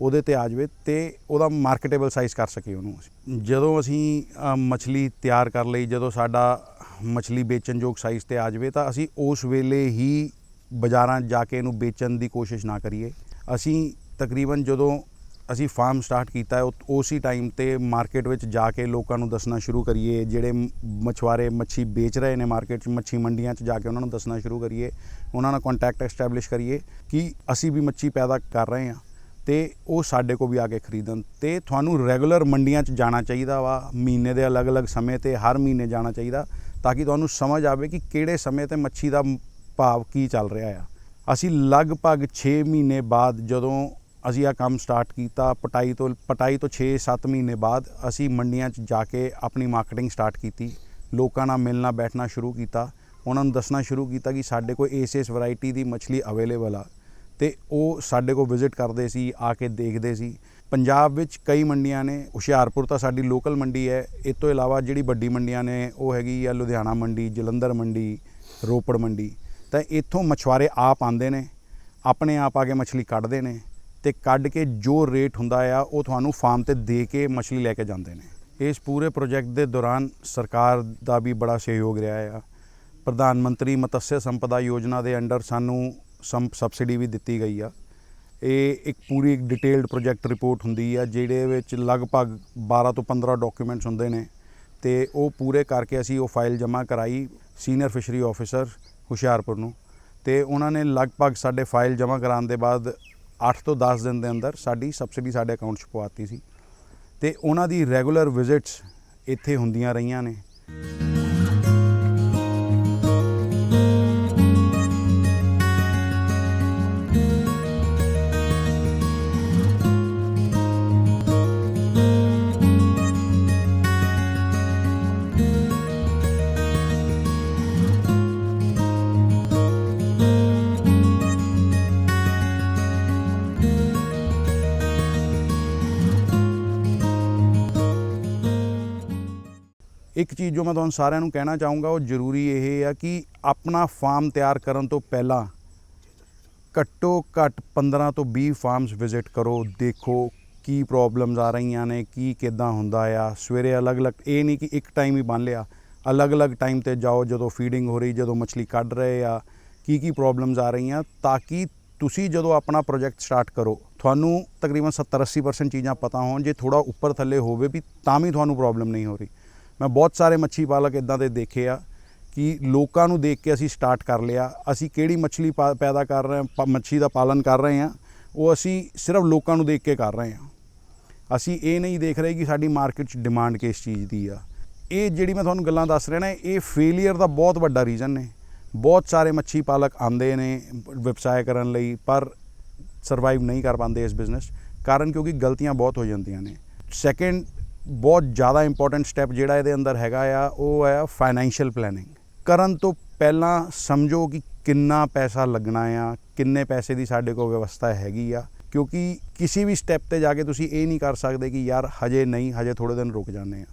ਉਹਦੇ ਤੇ ਆ ਜਾਵੇ ਤੇ ਉਹਦਾ ਮਾਰਕੀਟੇਬਲ ਸਾਈਜ਼ ਕਰ ਸਕੀਏ ਉਹਨੂੰ ਜਦੋਂ ਅਸੀਂ ਮੱਛਲੀ ਤਿਆਰ ਕਰ ਲਈ, ਜਦੋਂ ਸਾਡਾ ਮੱਛਲੀ ਵੇਚਣਯੋਗ ਸਾਈਜ਼ ਤੇ ਆ ਜਾਵੇ, ਤਾਂ ਅਸੀਂ ਉਸ ਵੇਲੇ ਹੀ ਬਾਜ਼ਾਰਾਂ ਜਾ ਕੇ ਇਹਨੂੰ ਵੇਚਣ ਦੀ ਕੋਸ਼ਿਸ਼ ਨਾ ਕਰੀਏ। ਅਸੀਂ ਤਕਰੀਬਨ ਜਦੋਂ ਅਸੀਂ ਫਾਰਮ ਸਟਾਰਟ ਕੀਤਾ ਹੈ ਉਸੇ ਟਾਈਮ ਤੇ ਮਾਰਕੀਟ ਵਿੱਚ ਜਾ ਕੇ ਲੋਕਾਂ ਨੂੰ ਦੱਸਣਾ ਸ਼ੁਰੂ ਕਰੀਏ, ਜਿਹੜੇ ਮ- ਮਛੁਆਰੇ ਮੱਛੀ ਵੇਚ ਰਹੇ ਨੇ ਮਾਰਕੀਟ 'ਚ, ਮੱਛੀ ਮੰਡੀਆਂ 'ਚ ਜਾ ਕੇ ਉਹਨਾਂ ਨੂੰ ਦੱਸਣਾ ਸ਼ੁਰੂ ਕਰੀਏ, ਉਹਨਾਂ ਨਾਲ ਕੰਟੈਕਟ ਐਸਟੈਬਲਿਸ਼ ਕਰੀਏ ਕਿ ਅਸੀਂ ਵੀ ਮੱਛੀ ਪੈਦਾ ਕਰ ਰਹੇ ਹਾਂ ਤੇ ਉਹ ਸਾਡੇ ਕੋਲ ਵੀ ਆ ਕੇ ਖਰੀਦਣ। ਤੇ ਤੁਹਾਨੂੰ ਰੈਗੂਲਰ ਮੰਡੀਆਂ 'ਚ ਜਾਣਾ ਚਾਹੀਦਾ ਵਾ, ਮਹੀਨੇ ਦੇ ਅਲੱਗ-ਅਲੱਗ ਸਮੇਂ ਤੇ ਹਰ ਮਹੀਨੇ ਜਾਣਾ ਚਾਹੀਦਾ, ਤਾਂ ਕਿ ਤੁਹਾਨੂੰ ਸਮਝ ਆਵੇ ਕਿ ਕਿਹੜੇ ਸਮੇਂ ਤੇ ਮੱਛੀ ਦਾ ਭਾਵ ਕੀ ਚੱਲ ਰਿਹਾ ਆ। ਅਸੀਂ ਲਗਭਗ 6 ਮਹੀਨੇ ਬਾਅਦ ਜਦੋਂ ਅਸੀਂ ਇਹ ਕੰਮ ਸਟਾਰਟ ਕੀਤਾ, ਪਟਾਈ ਤੋਂ ਪਟਾਈ ਤੋਂ 6-7 ਮਹੀਨੇ ਬਾਅਦ ਅਸੀਂ ਮੰਡੀਆਂ 'ਚ ਜਾ ਕੇ ਆਪਣੀ ਮਾਰਕੀਟਿੰਗ ਸਟਾਰਟ ਕੀਤੀ। ਲੋਕਾਂ ਨਾਲ ਮਿਲਣਾ, ਬੈਠਣਾ ਸ਼ੁਰੂ ਕੀਤਾ। ਉਹਨਾਂ ਨੂੰ ਦੱਸਣਾ ਸ਼ੁਰੂ ਕੀਤਾ ਕਿ ਸਾਡੇ ਕੋਲ ਇਸ ਇਸ ਵੈਰਾਈਟੀ ਦੀ ਮੱਛਲੀ ਅਵੇਲੇਬਲ ਆ। ਤੇ ਉਹ ਸਾਡੇ ਕੋਲ ਵਿਜ਼ਿਟ ਕਰਦੇ ਸੀ, ਆ ਕੇ ਦੇਖਦੇ ਸੀ। ਪੰਜਾਬ ਵਿੱਚ ਕਈ ਮੰਡੀਆਂ ਨੇ, ਹੁਸ਼ਿਆਰਪੁਰ ਤਾਂ ਸਾਡੀ ਲੋਕਲ ਮੰਡੀ ਹੈ। ਇਹ ਤੋਂ ਇਲਾਵਾ ਜਿਹੜੀ ਵੱਡੀ ਮੰਡੀਆਂ ਨੇ, ਉਹ ਹੈਗੀ ਆ ਲੁਧਿਆਣਾ ਮੰਡੀ, ਜਲੰਧਰ ਮੰਡੀ, ਰੋਪੜ ਮੰਡੀ। ਤਾਂ ਇੱਥੋਂ ਮਛੁਆਰੇ ਆਪ ਆਉਂਦੇ ਨੇ, ਆਪਣੇ ਆਪ ਆ ਕੇ ਮੱਛਲੀ ਕੱਢਦੇ ਨੇ। ਤੇ ਕੱਢ ਕੇ ਜੋ ਰੇਟ ਹੁੰਦਾ ਆ, ਉਹ ਤੁਹਾਨੂੰ ਫਾਰਮ ਤੇ ਦੇ ਕੇ ਮੱਛਲੀ ਲੈ ਕੇ ਜਾਂਦੇ ਨੇ। ਇਸ ਪੂਰੇ ਪ੍ਰੋਜੈਕਟ ਦੇ ਦੌਰਾਨ ਸਰਕਾਰ ਦਾ ਵੀ ਬੜਾ ਸਹਿਯੋਗ ਰਿਹਾ ਆ। ਪ੍ਰਧਾਨ ਮੰਤਰੀ ਮਤਸਯ ਸੰਪਦਾ ਯੋਜਨਾ ਦੇ ਅੰਡਰ ਸਾਨੂੰ ਸਮ, ਸਬਸਿਡੀ ਵੀ ਦਿੱਤੀ ਗਈ ਆ। ਇਹ ਇੱਕ ਪੂਰੀ ਡਿਟੇਲਡ ਪ੍ਰੋਜੈਕਟ ਰਿਪੋਰਟ ਹੁੰਦੀ ਆ, ਜਿਹੜੇ ਵਿੱਚ ਲਗਭਗ 12 ਤੋਂ 15 ਡਾਕੂਮੈਂਟਸ ਹੁੰਦੇ ਨੇ ਤੇ ਉਹ ਪੂਰੇ ਕਰਕੇ ਅਸੀਂ ਉਹ ਫਾਈਲ ਜਮ੍ਹਾਂ ਕਰਾਈ ਸੀਨੀਅਰ ਫਿਸ਼ਰੀ ਆਫੀਸਰ ਹੁਸ਼ਿਆਰਪੁਰ ਨੂੰ। ਤੇ ਉਹਨਾਂ ਨੇ ਲਗਭਗ ਸਾਡੇ ਫਾਈਲ ਜਮ੍ਹਾਂ ਕਰਾਉਣ ਦੇ ਬਾਅਦ 8 ਤੋਂ 10 ਦਿਨ ਦੇ ਅੰਦਰ ਸਾਡੀ ਸਬਸਿਡੀ ਸਾਡੇ ਅਕਾਊਂਟ 'ਚ ਪਵਾਤੀ ਸੀ। ਤੇ ਉਹਨਾਂ ਦੀ ਰੈਗੂਲਰ ਵਿਜ਼ਿਟਸ ਇੱਥੇ ਹੁੰਦੀਆਂ ਰਹੀਆਂ ਨੇ। ਇੱਕ ਚੀਜ਼ ਜੋ ਮੈਂ ਤੁਹਾਨੂੰ ਸਾਰਿਆਂ ਨੂੰ ਕਹਿਣਾ ਚਾਹੂੰਗਾ, ਉਹ ਜ਼ਰੂਰੀ ਇਹ ਆ ਕਿ ਆਪਣਾ ਫਾਰਮ ਤਿਆਰ ਕਰਨ ਤੋਂ ਪਹਿਲਾਂ ਘੱਟੋ ਘੱਟ 15 ਤੋਂ 20 ਫਾਰਮਸ ਵਿਜ਼ਿਟ ਕਰੋ, ਦੇਖੋ ਕੀ ਪ੍ਰੋਬਲਮਸ ਆ ਰਹੀਆਂ ਨੇ, ਕੀ ਕਿੱਦਾਂ ਹੁੰਦਾ ਆ। ਸਵੇਰੇ ਅਲੱਗ-ਅਲੱਗ, ਇਹ ਨਹੀਂ ਕਿ ਇੱਕ ਟਾਈਮ ਹੀ ਬੰਨ ਲਿਆ। ਅਲੱਗ-ਅਲੱਗ ਟਾਈਮ ਤੇ ਜਾਓ, ਜਦੋਂ ਫੀਡਿੰਗ ਹੋ ਰਹੀ, ਜਦੋਂ ਮੱਛਲੀ ਕੱਢ ਰਹੇ ਆ ਕੀ ਕੀ ਪ੍ਰੋਬਲਮਸ ਆ ਰਹੀਆਂ, ਤਾਂ ਕਿ ਤੁਸੀਂ ਜਦੋਂ ਆਪਣਾ ਪ੍ਰੋਜੈਕਟ ਸਟਾਰਟ ਕਰੋ, ਤੁਹਾਨੂੰ ਤਕਰੀਬਨ 70-80% ਚੀਜ਼ਾਂ ਪਤਾ ਹੋਣ, ਜੇ ਥੋੜਾ ਉੱਪਰ ਥੱਲੇ ਹੋਵੇ ਵੀ, ਤਾਂ ਵੀ ਤੁਹਾਨੂੰ ਪ੍ਰੋਬਲਮ ਨਹੀਂ ਹੋ ਰਹੀ। ਮੈਂ ਬਹੁਤ ਸਾਰੇ ਮੱਛੀ ਪਾਲਕ ਇਦਾਂ ਦੇ ਦੇਖੇ ਆ ਕਿ ਲੋਕਾਂ ਨੂੰ ਦੇਖ ਕੇ ਅਸੀਂ ਸਟਾਰਟ ਕਰ ਲਿਆ। ਅਸੀਂ ਕਿਹੜੀ ਮੱਛਲੀ ਪਾ- ਪੈਦਾ ਕਰ ਰਹੇ ਹਾਂ, ਪ- ਮੱਛੀ ਦਾ ਪਾਲਨ ਕਰ ਰਹੇ ਹਾਂ, ਉਹ ਅਸੀਂ ਸਿਰਫ ਲੋਕਾਂ ਨੂੰ ਦੇਖ ਕੇ ਕਰ ਰਹੇ ਹਾਂ। ਅਸੀਂ ਇਹ ਨਹੀਂ ਦੇਖ ਰਹੇ ਕਿ ਸਾਡੀ ਮਾਰਕੀਟ 'ਚ ਡਿਮਾਂਡ ਕਿਸ ਚੀਜ਼ ਦੀ ਆ। ਇਹ ਜਿਹੜੀ ਮੈਂ ਤੁਹਾਨੂੰ ਗੱਲਾਂ ਦੱਸ ਰਿਹਾ ਨਾ, ਇਹ ਫੇਲਿਅਰ ਦਾ ਬਹੁਤ ਵੱਡਾ ਰੀਜ਼ਨ ਨੇ। ਬਹੁਤ ਸਾਰੇ ਮੱਛੀ ਪਾਲਕ ਆਉਂਦੇ ਨੇ ਵਿਵਸਾਇ ਕਰਨ ਲਈ, ਪਰ ਸਰਵਾਈਵ ਨਹੀਂ ਕਰ ਪਾਉਂਦੇ ਇਸ ਬਿਜ਼ਨਸ ਕਾਰਨ ਕਿਉਂਕਿ ਗਲਤੀਆਂ ਬਹੁਤ ਹੋ ਜਾਂਦੀਆਂ ਨੇ। ਸੈਕੰਡ ਬਹੁਤ ਜ਼ਿਆਦਾ ਇੰਪੋਰਟੈਂਟ ਸਟੈਪ ਜਿਹੜਾ ਇਹਦੇ ਅੰਦਰ ਹੈਗਾ ਆ, ਉਹ ਹੈ ਫਾਈਨੈਂਸ਼ੀਅਲ ਪਲੈਨਿੰਗ ਕਰਨ ਤੋਂ ਪਹਿਲਾਂ ਸਮਝੋ ਕਿ ਕਿੰਨਾ ਪੈਸਾ ਲੱਗਣਾ ਆ, ਕਿੰਨੇ ਪੈਸੇ ਦੀ ਸਾਡੇ ਕੋਲ ਵਿਵਸਥਾ ਹੈਗੀ ਆ, ਕਿਉਂਕਿ ਕਿਸੇ ਵੀ ਸਟੈਪ ਤੇ ਜਾ ਕੇ ਤੁਸੀਂ ਇਹ ਨਹੀਂ ਕਰ ਸਕਦੇ ਕਿ ਯਾਰ ਹਜੇ ਨਹੀਂ, ਹਜੇ ਥੋੜੇ ਦਿਨ ਰੁਕ ਜਾਂਦੇ ਆ।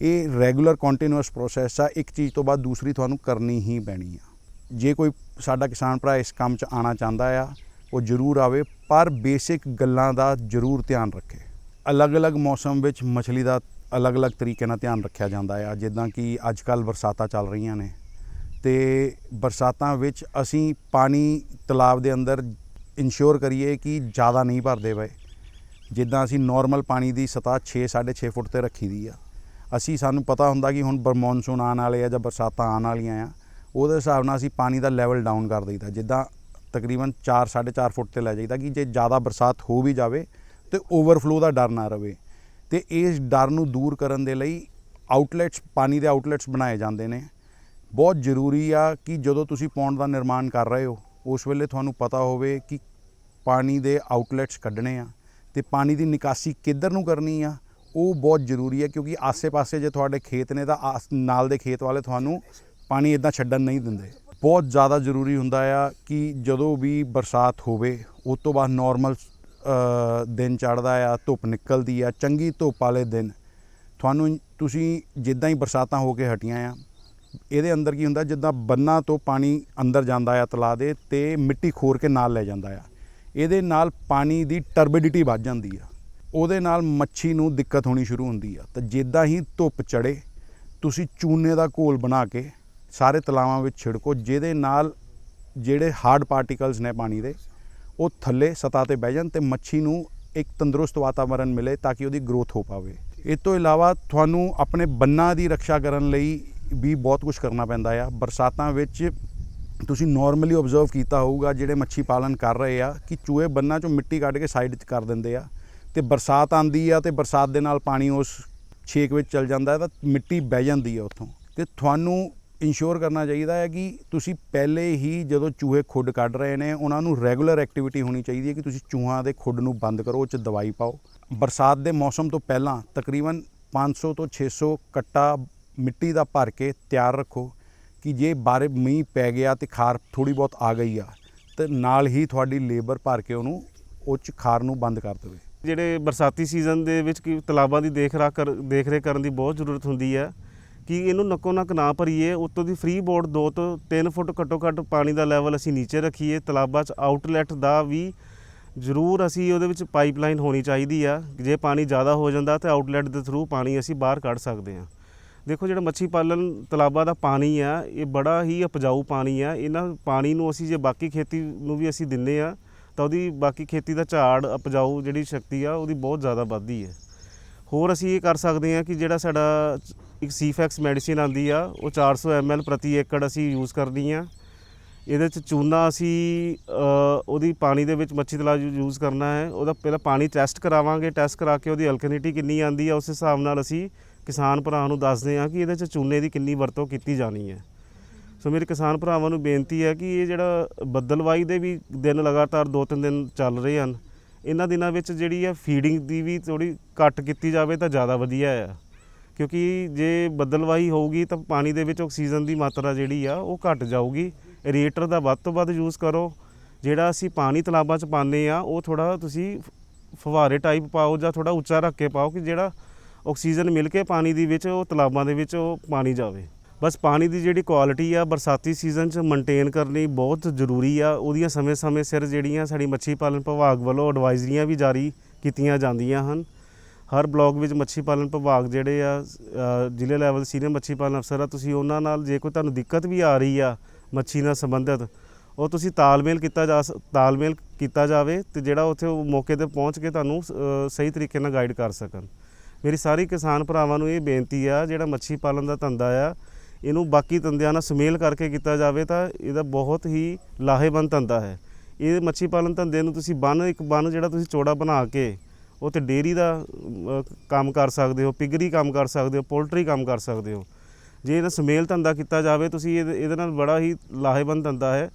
ਇਹ ਰੈਗੂਲਰ ਕੰਟੀਨਿਊਸ ਪ੍ਰੋਸੈਸ ਆ, ਇੱਕ ਚੀਜ਼ ਤੋਂ ਬਾਅਦ ਦੂਸਰੀ ਤੁਹਾਨੂੰ ਕਰਨੀ ਹੀ ਪੈਣੀ ਆ। ਜੇ ਕੋਈ ਸਾਡਾ ਕਿਸਾਨ ਭਰਾ ਇਸ ਕੰਮ 'ਚ ਆਉਣਾ ਚਾਹੁੰਦਾ ਆ, ਉਹ ਜ਼ਰੂਰ ਆਵੇ, ਪਰ ਬੇਸਿਕ ਗੱਲਾਂ ਦਾ ਜ਼ਰੂਰ ਧਿਆਨ ਰੱਖੇ। ਅਲੱਗ-ਅਲੱਗ ਮੌਸਮ ਵਿੱਚ ਮੱਛਲੀ ਦਾ ਅਲੱਗ-ਅਲੱਗ ਤਰੀਕੇ ਨਾਲ ਧਿਆਨ ਰੱਖਿਆ ਜਾਂਦਾ ਆ, ਜਿੱਦਾਂ ਕਿ ਅੱਜ-ਕੱਲ ਬਰਸਾਤਾਂ ਚੱਲ ਰਹੀਆਂ ਨੇ। ਤੇ ਬਰਸਾਤਾਂ ਵਿੱਚ ਅਸੀਂ ਪਾਣੀ ਤਲਾਬ ਦੇ ਅੰਦਰ ਇਨਸ਼ੋਰ ਕਰੀਏ ਕਿ ਜ਼ਿਆਦਾ ਨਹੀਂ ਭਰਦੇ ਪਏ। ਜਿੱਦਾਂ ਅਸੀਂ ਨਾਰਮਲ ਪਾਣੀ ਦੀ ਸਤਹ 6 6.5 ਫੁੱਟ ਤੇ ਰੱਖੀ ਦੀ ਆ। ਅਸੀਂ, ਸਾਨੂੰ ਪਤਾ ਹੁੰਦਾ ਕਿ ਹੁਣ ਬਰ ਮੌਨਸੂਨ ਆਉਣ ਵਾਲੇ ਆ ਜਾਂ ਬਰਸਾਤਾਂ ਆਉਣ ਵਾਲੀਆਂ ਆ, ਉਹਦੇ ਹਿਸਾਬ ਨਾਲ ਅਸੀਂ ਪਾਣੀ ਦਾ ਲੈਵਲ ਡਾਊਨ ਕਰ ਦਈਦਾ। ਜਿੱਦਾਂ ਤਕਰੀਬਨ 4 4.5 ਫੁੱਟ ਤੇ ਲੈ ਜਾਈਦਾ ਕਿ ਜੇ ਜ਼ਿਆਦਾ ਬਰਸਾਤ ਹੋ ਵੀ ਜਾਵੇ ਤੇ ਓਵਰਫਲੋ ਦਾ ਡਰ ਨਾ ਰਵੇ। ਤੇ ਇਸ ਡਰ ਨੂੰ ਦੂਰ ਕਰਨ ਦੇ ਲਈ ਆਊਟਲੈਟਸ ਪਾਣੀ ਦੇ ਆਊਟਲੈਟਸ ਬਣਾਏ ਜਾਂਦੇ ਨੇ। ਬਹੁਤ ਜ਼ਰੂਰੀ ਆ ਕਿ ਜਦੋਂ ਤੁਸੀਂ ਪੌਂਡ ਦਾ ਨਿਰਮਾਣ ਕਰ ਰਹੇ ਹੋ, ਉਸ ਵੇਲੇ ਤੁਹਾਨੂੰ ਪਤਾ ਹੋਵੇ ਕਿ ਪਾਣੀ ਦੇ ਆਊਟਲੈਟਸ ਕੱਢਣੇ ਆ ਤੇ ਪਾਣੀ ਦੀ ਨਿਕਾਸੀ ਕਿੱਧਰ ਨੂੰ ਕਰਨੀ ਆ, ਉਹ ਬਹੁਤ ਜ਼ਰੂਰੀ ਹੈ ਕਿਉਂਕਿ ਆਸੇ-ਪਾਸੇ ਜੇ ਤੁਹਾਡੇ ਖੇਤ ਨੇ ਤਾਂ ਆਸ- ਨਾਲ ਦੇ ਖੇਤ ਵਾਲੇ ਤੁਹਾਨੂੰ ਪਾਣੀ ਇਦਾਂ ਛੱਡਣ ਨਹੀਂ ਦਿੰਦੇ। ਬਹੁਤ ਜ਼ਿਆਦਾ ਜ਼ਰੂਰੀ ਹੁੰਦਾ ਆ ਕਿ ਜਦੋਂ ਵੀ ਬਰਸਾਤ ਹੋਵੇ, ਉਸ ਤੋਂ ਬਾਅਦ ਨਾਰਮਲ ਦਿਨ ਚੜ੍ਹਦਾ ਆ, ਧੁੱਪ ਨਿਕਲਦੀ ਆ, ਚੰਗੀ ਧੁੱਪ ਵਾਲੇ ਦਿਨ। ਤੁਹਾਨੂੰ ਤੁਸੀਂ ਜਿੱਦਾਂ ਹੀ ਬਰਸਾਤਾਂ ਹੋ ਕੇ ਹਟੀਆਂ ਆ, ਇਹਦੇ ਅੰਦਰ ਕੀ ਹੁੰਦਾ, ਜਿੱਦਾਂ ਬੰਨਾਂ ਤੋਂ ਪਾਣੀ ਅੰਦਰ ਜਾਂਦਾ ਆ ਤਲਾਅ ਦੇ ਤੇ ਮਿੱਟੀ ਖੋਰ ਕੇ ਨਾਲ ਲੈ ਜਾਂਦਾ ਆ। ਇਹਦੇ ਨਾਲ ਪਾਣੀ ਦੀ ਟਰਬਿਡਿਟੀ ਵੱਧ ਜਾਂਦੀ ਆ। ਉਹਦੇ ਨਾਲ ਮੱਛੀ ਨੂੰ ਦਿੱਕਤ ਹੋਣੀ ਸ਼ੁਰੂ ਹੁੰਦੀ ਆ। ਤਾਂ ਜਿੱਦਾਂ ਹੀ ਧੁੱਪ ਚੜੇ ਤੁਸੀਂ ਚੂਨੇ ਦਾ ਘੋਲ ਬਣਾ ਕੇ ਸਾਰੇ ਤਲਾਵਾਂ ਵਿੱਚ ਛਿੜਕੋ, ਜਿਹਦੇ ਨਾਲ ਜਿਹੜੇ ਹਾਰਡ ਪਾਰਟੀਕਲਸ ਨੇ ਪਾਣੀ ਦੇ ਉਹ ਥੱਲੇ ਸਤਹ ਤੇ ਬਹਿ ਜਾਣ ਤੇ ਮੱਛੀ ਨੂੰ ਇੱਕ ਤੰਦਰੁਸਤ ਵਾਤਾਵਰਣ ਮਿਲੇ ਤਾਂ ਕਿ ਉਹਦੀ ਗਰੋਥ ਹੋ ਪਾਵੇ। ਇਹ ਤੋਂ ਇਲਾਵਾ ਤੁਹਾਨੂੰ ਆਪਣੇ ਬੰਨਾਂ ਦੀ ਰੱਖਿਆ ਕਰਨ ਲਈ ਵੀ ਬਹੁਤ ਕੁਝ ਕਰਨਾ ਪੈਂਦਾ ਆ। ਬਰਸਾਤਾਂ ਵਿੱਚ ਤੁਸੀਂ ਨਾਰਮਲੀ ਆਬਜ਼ਰਵ ਕੀਤਾ ਹੋਊਗਾ ਜਿਹੜੇ ਮੱਛੀ ਪਾਲਣ ਕਰ ਰਹੇ ਆ ਕਿ ਚੂਹੇ ਬੰਨਾਂ ਚੋਂ ਮਿੱਟੀ ਕੱਢ ਕੇ ਸਾਈਡ 'ਚ ਕਰ ਦਿੰਦੇ ਆ ਤੇ ਬਰਸਾਤ ਆਂਦੀ ਆ ਤੇ ਬਰਸਾਤ ਦੇ ਨਾਲ ਪਾਣੀ ਉਸ ਛੇਕ ਵਿੱਚ ਚਲ ਜਾਂਦਾ ਤਾਂ ਮਿੱਟੀ ਬਹਿ ਜਾਂਦੀ ਆ ਉੱਥੋਂ। ਤੇ ਤੁਹਾਨੂੰ ਇਨਸ਼ੋਰ ਕਰਨਾ ਚਾਹੀਦਾ ਹੈ ਕਿ ਤੁਸੀਂ ਪਹਿਲੇ ਹੀ ਜਦੋਂ ਚੂਹੇ ਖੁੱਡ ਕੱਢ ਰਹੇ ਨੇ ਉਹਨਾਂ ਨੂੰ ਰੈਗੂਲਰ ਐਕਟੀਵਿਟੀ ਹੋਣੀ ਚਾਹੀਦੀ ਹੈ ਕਿ ਤੁਸੀਂ ਚੂਹਾਂ ਦੇ ਖੁੱਡ ਨੂੰ ਬੰਦ ਕਰੋ ਉਹ 'ਚ ਦਵਾਈ ਪਾਓ। ਬਰਸਾਤ ਦੇ ਮੌਸਮ ਤੋਂ ਪਹਿਲਾਂ ਤਕਰੀਬਨ 500 ਤੋਂ 600 ਕੱਟਾ ਮਿੱਟੀ ਦਾ ਭਰ ਕੇ ਤਿਆਰ ਰੱਖੋ ਕਿ ਜੇ ਬਾਰੇ ਮੀਂਹ ਪੈ ਗਿਆ ਤੇ ਖਾਰ ਥੋੜੀ ਬਹੁਤ ਆ ਗਈ ਆ ਤੇ ਨਾਲ ਹੀ ਤੁਹਾਡੀ ਲੇਬਰ ਭਰ ਕੇ ਉਹਨੂੰ ਉਹ 'ਚ ਖਾਰ ਨੂੰ ਬੰਦ ਕਰ ਦੇਵੇ।
ਜਿਹੜੇ ਬਰਸਾਤੀ ਸੀਜ਼ਨ ਦੇ ਵਿੱਚ ਕੀ ਤਲਾਬਾਂ ਦੀ ਦੇਖ ਰਾਖ ਕਰ ਦੇਖ ਰੇਖ ਕਰਨ ਦੀ ਬਹੁਤ ਜ਼ਰੂਰਤ ਹੁੰਦੀ ਹੈ ਕਿ ਇਹਨੂੰ ਨੱਕੋ ਨੱਕ ਨਾ ਭਰੀਏ, ਉੱਤੋਂ ਦੀ ਫ੍ਰੀ ਬੋਰਡ 2 ਤੋਂ 3 ਫੁੱਟ ਘੱਟੋ ਘੱਟ ਪਾਣੀ ਦਾ ਲੈਵਲ ਅਸੀਂ ਨੀਚੇ ਰੱਖੀਏ, ਤਲਾਬਾਂ 'ਚ ਆਊਟਲੈਟ ਦਾ ਵੀ ਜ਼ਰੂਰ ਅਸੀਂ ਉਹਦੇ ਵਿੱਚ ਪਾਈਪਲਾਈਨ ਹੋਣੀ ਚਾਹੀਦੀ ਆ। ਜੇ ਪਾਣੀ ਜ਼ਿਆਦਾ ਹੋ ਜਾਂਦਾ ਤਾਂ ਆਊਟਲੈਟ ਦੇ ਥਰੂ ਪਾਣੀ ਅਸੀਂ ਬਾਹਰ ਕੱਢ ਸਕਦੇ ਹਾਂ। ਦੇਖੋ ਜਿਹੜਾ ਮੱਛੀ ਪਾਲਣ ਤਲਾਬਾਂ ਦਾ ਪਾਣੀ ਆ, ਇਹ ਬੜਾ ਹੀ ਉਪਜਾਊ ਪਾਣੀ ਆ। ਇਹਨਾਂ ਪਾਣੀ ਨੂੰ ਅਸੀਂ ਜੇ ਬਾਕੀ ਖੇਤੀ ਨੂੰ ਵੀ ਅਸੀਂ ਦਿੰਨੇ ਆ, ਤਾਂ ਉਹਦੀ ਬਾਕੀ ਖੇਤੀ ਦਾ ਝਾੜ, ਉਪਜਾਊ ਜਿਹੜੀ ਸ਼ਕਤੀ ਆ, ਉਹਦੀ ਬਹੁਤ ਜ਼ਿਆਦਾ ਵੱਧਦੀ ਹੈ। ਹੋਰ ਅਸੀਂ ਇਹ ਕਰ ਸਕਦੇ ਹਾਂ ਕਿ ਜਿਹੜਾ ਸਾਡਾ ਇੱਕ ਸੀਫੈਕਸ ਮੈਡੀਸਿਨ ਆਂਦੀ ਆ, ਉਹ 400 ml ਪ੍ਰਤੀ ਏਕੜ ਅਸੀਂ ਯੂਜ਼ ਕਰਨੀ ਆ। ਇਹਦੇ ਚ ਚੂਨਾ ਅਸੀਂ ਉਹਦੀ ਪਾਣੀ ਦੇ ਵਿੱਚ ਮੱਛੀ ਤਲਾ ਯੂਜ਼ ਕਰਨਾ ਹੈ। ਉਹਦਾ ਪਹਿਲਾਂ ਪਾਣੀ ਟੈਸਟ ਕਰਾਵਾਂਗੇ। ਟੈਸਟ ਕਰਾ ਕੇ ਉਹਦੀ ਅਲਕਨਿਟੀ ਕਿੰਨੀ ਆਂਦੀ ਆ, ਉਸ ਹਿਸਾਬ ਨਾਲ ਅਸੀਂ ਕਿਸਾਨ ਭਰਾ ਨੂੰ ਦੱਸਦੇ ਹਾਂ ਕਿ ਇਹਦੇ ਚ ਚੂਨੇ ਦੀ ਕਿੰਨੀ ਵਰਤੋਂ ਕੀਤੀ ਜਾਣੀ ਹੈ। ਸੋ ਮੇਰੇ ਕਿਸਾਨ ਭਰਾਵਾਂ ਨੂੰ ਬੇਨਤੀ ਹੈ ਕਿ ਇਹ ਜਿਹੜਾ ਬੱਦਲਵਾਈ ਦੇ ਵੀ ਦਿਨ ਲਗਾਤਾਰ ਦੋ ਤਿੰਨ ਦਿਨ ਚੱਲ ਰਹੇ ਹਨ ਇਹਨਾਂ ਦਿਨਾਂ ਵਿੱਚ ਜਿਹੜੀ ਆ ਫੀਡਿੰਗ ਦੀ ਵੀ ਥੋੜੀ ਘੱਟ ਕੀਤੀ ਜਾਵੇ ਤਾਂ ਜ਼ਿਆਦਾ ਵਧੀਆ ਆ। ਕਿਉਂਕਿ ਜੇ ਬੱਦਲਵਾਈ ਹੋਊਗੀ ਤਾਂ ਪਾਣੀ ਦੇ ਵਿੱਚ ਆਕਸੀਜਨ ਦੀ ਮਾਤਰਾ ਜਿਹੜੀ ਆ ਉਹ ਘਟ ਜਾਊਗੀ। ਰੇਟਰ ਦਾ ਵੱਧ ਤੋਂ ਵੱਧ ਯੂਜ਼ ਕਰੋ। ਜਿਹੜਾ ਅਸੀਂ ਪਾਣੀ ਤਲਾਬਾਂ 'ਚ ਪਾਉਂਦੇ ਆ, ਉਹ ਥੋੜਾ ਤੁਸੀਂ ਫ- ਫੁਹਾਰੇ ਟਾਈਪ ਪਾਓ ਜਾਂ ਥੋੜਾ ਉੱਚਾ ਰੱਖ ਕੇ ਪਾਓ ਕਿ ਜਿਹੜਾ ਆਕਸੀਜਨ ਮਿਲ ਕੇ ਪਾਣੀ ਦੇ ਵਿੱਚ, ਉਹ ਤਲਾਬਾਂ ਦੇ ਵਿੱਚ ਉਹ ਪਾਣੀ ਜਾਵੇ। ਬਸ ਪਾਣੀ ਦੀ ਜਿਹੜੀ ਕੁਆਲਿਟੀ ਆ, ਬਰਸਾਤੀ ਸੀਜ਼ਨ 'ਚ ਮੇਨਟੇਨ ਕਰਨੀ ਬਹੁਤ ਜ਼ਰੂਰੀ ਆ। ਉਹਦੀਆਂ ਸਮੇਂ-ਸਮੇਂ ਸਿਰ ਜਿਹੜੀਆਂ ਸਾਡੀ ਮੱਛੀ ਪਾਲਣ ਵਿਭਾਗ ਵੱਲੋਂ ਐਡਵਾਈਜ਼ਰੀਆਂ ਵੀ ਜਾਰੀ ਕੀਤੀਆਂ ਜਾਂਦੀਆਂ ਹਨ। ਹਰ ਬਲਾਕ ਵਿੱਚ ਮੱਛੀ ਪਾਲਣ ਵਿਭਾਗ ਜਿਹੜੇ ਆ ਜ਼ਿਲ੍ਹੇ ਲੈਵਲ ਸੀਨੀਅਰ ਮੱਛੀ ਪਾਲਣ ਅਫਸਰ ਆ, ਤੁਸੀਂ ਉਹਨਾਂ ਨਾਲ ਜੇ ਕੋਈ ਤੁਹਾਨੂੰ ਦਿੱਕਤ ਵੀ ਆ ਰਹੀ ਆ ਮੱਛੀ ਨਾਲ ਸੰਬੰਧਿਤ, ਉਹ ਤੁਸੀਂ ਤਾਲਮੇਲ ਕੀਤਾ ਜਾ ਸ- ਤਾਲਮੇਲ ਕੀਤਾ ਜਾਵੇ ਤੇ ਜਿਹੜਾ ਉੱਥੇ ਉਹ ਮੌਕੇ ਤੇ ਪਹੁੰਚ ਕੇ ਤੁਹਾਨੂੰ ਸਹੀ ਤਰੀਕੇ ਨਾਲ ਗਾਈਡ ਕਰ ਸਕਣ। ਮੇਰੀ ਸਾਰੀ ਕਿਸਾਨ ਭਰਾਵਾਂ ਨੂੰ ਇਹ ਬੇਨਤੀ ਆ, ਜਿਹੜਾ ਮੱਛੀ ਪਾਲਣ ਦਾ ਧੰਦਾ ਆ ਇਹਨੂੰ ਬਾਕੀ ਧੰਦਿਆਂ ਨਾਲ ਸਮੇਲ ਕਰਕੇ ਕੀਤਾ ਜਾਵੇ ਤਾਂ ਇਹਦਾ ਬਹੁਤ ਹੀ ਲਾਹੇਵੰਦ ਧੰਦਾ ਹੈ। ਇਹ ਮੱਛੀ ਪਾਲਣ ਧੰਦੇ ਨੂੰ ਤੁਸੀਂ ਬੰਨ, ਇੱਕ ਬੰਨ ਜਿਹੜਾ ਤੁਸੀਂ ਚੌੜਾ ਬਣਾ ਕੇ ਉਹ ਤੇ ਡੇਅਰੀ ਦਾ ਕੰਮ ਕਰ ਸਕਦੇ ਹੋ, ਪਿਗਰੀ ਕੰਮ ਕਰ ਸਕਦੇ ਹੋ, ਪੋਲਟਰੀ ਕੰਮ ਕਰ ਸਕਦੇ ਹੋ। ਜੇ ਇਹਦਾ ਸਮੇਲ ਧੰਦਾ ਕੀਤਾ ਜਾਵੇ, ਤੁਸੀਂ ਇਹਦੇ ਇਹਦੇ ਨਾਲ ਬੜਾ ਹੀ ਲਾਹੇਵੰਦ ਧੰਦਾ ਹੈ।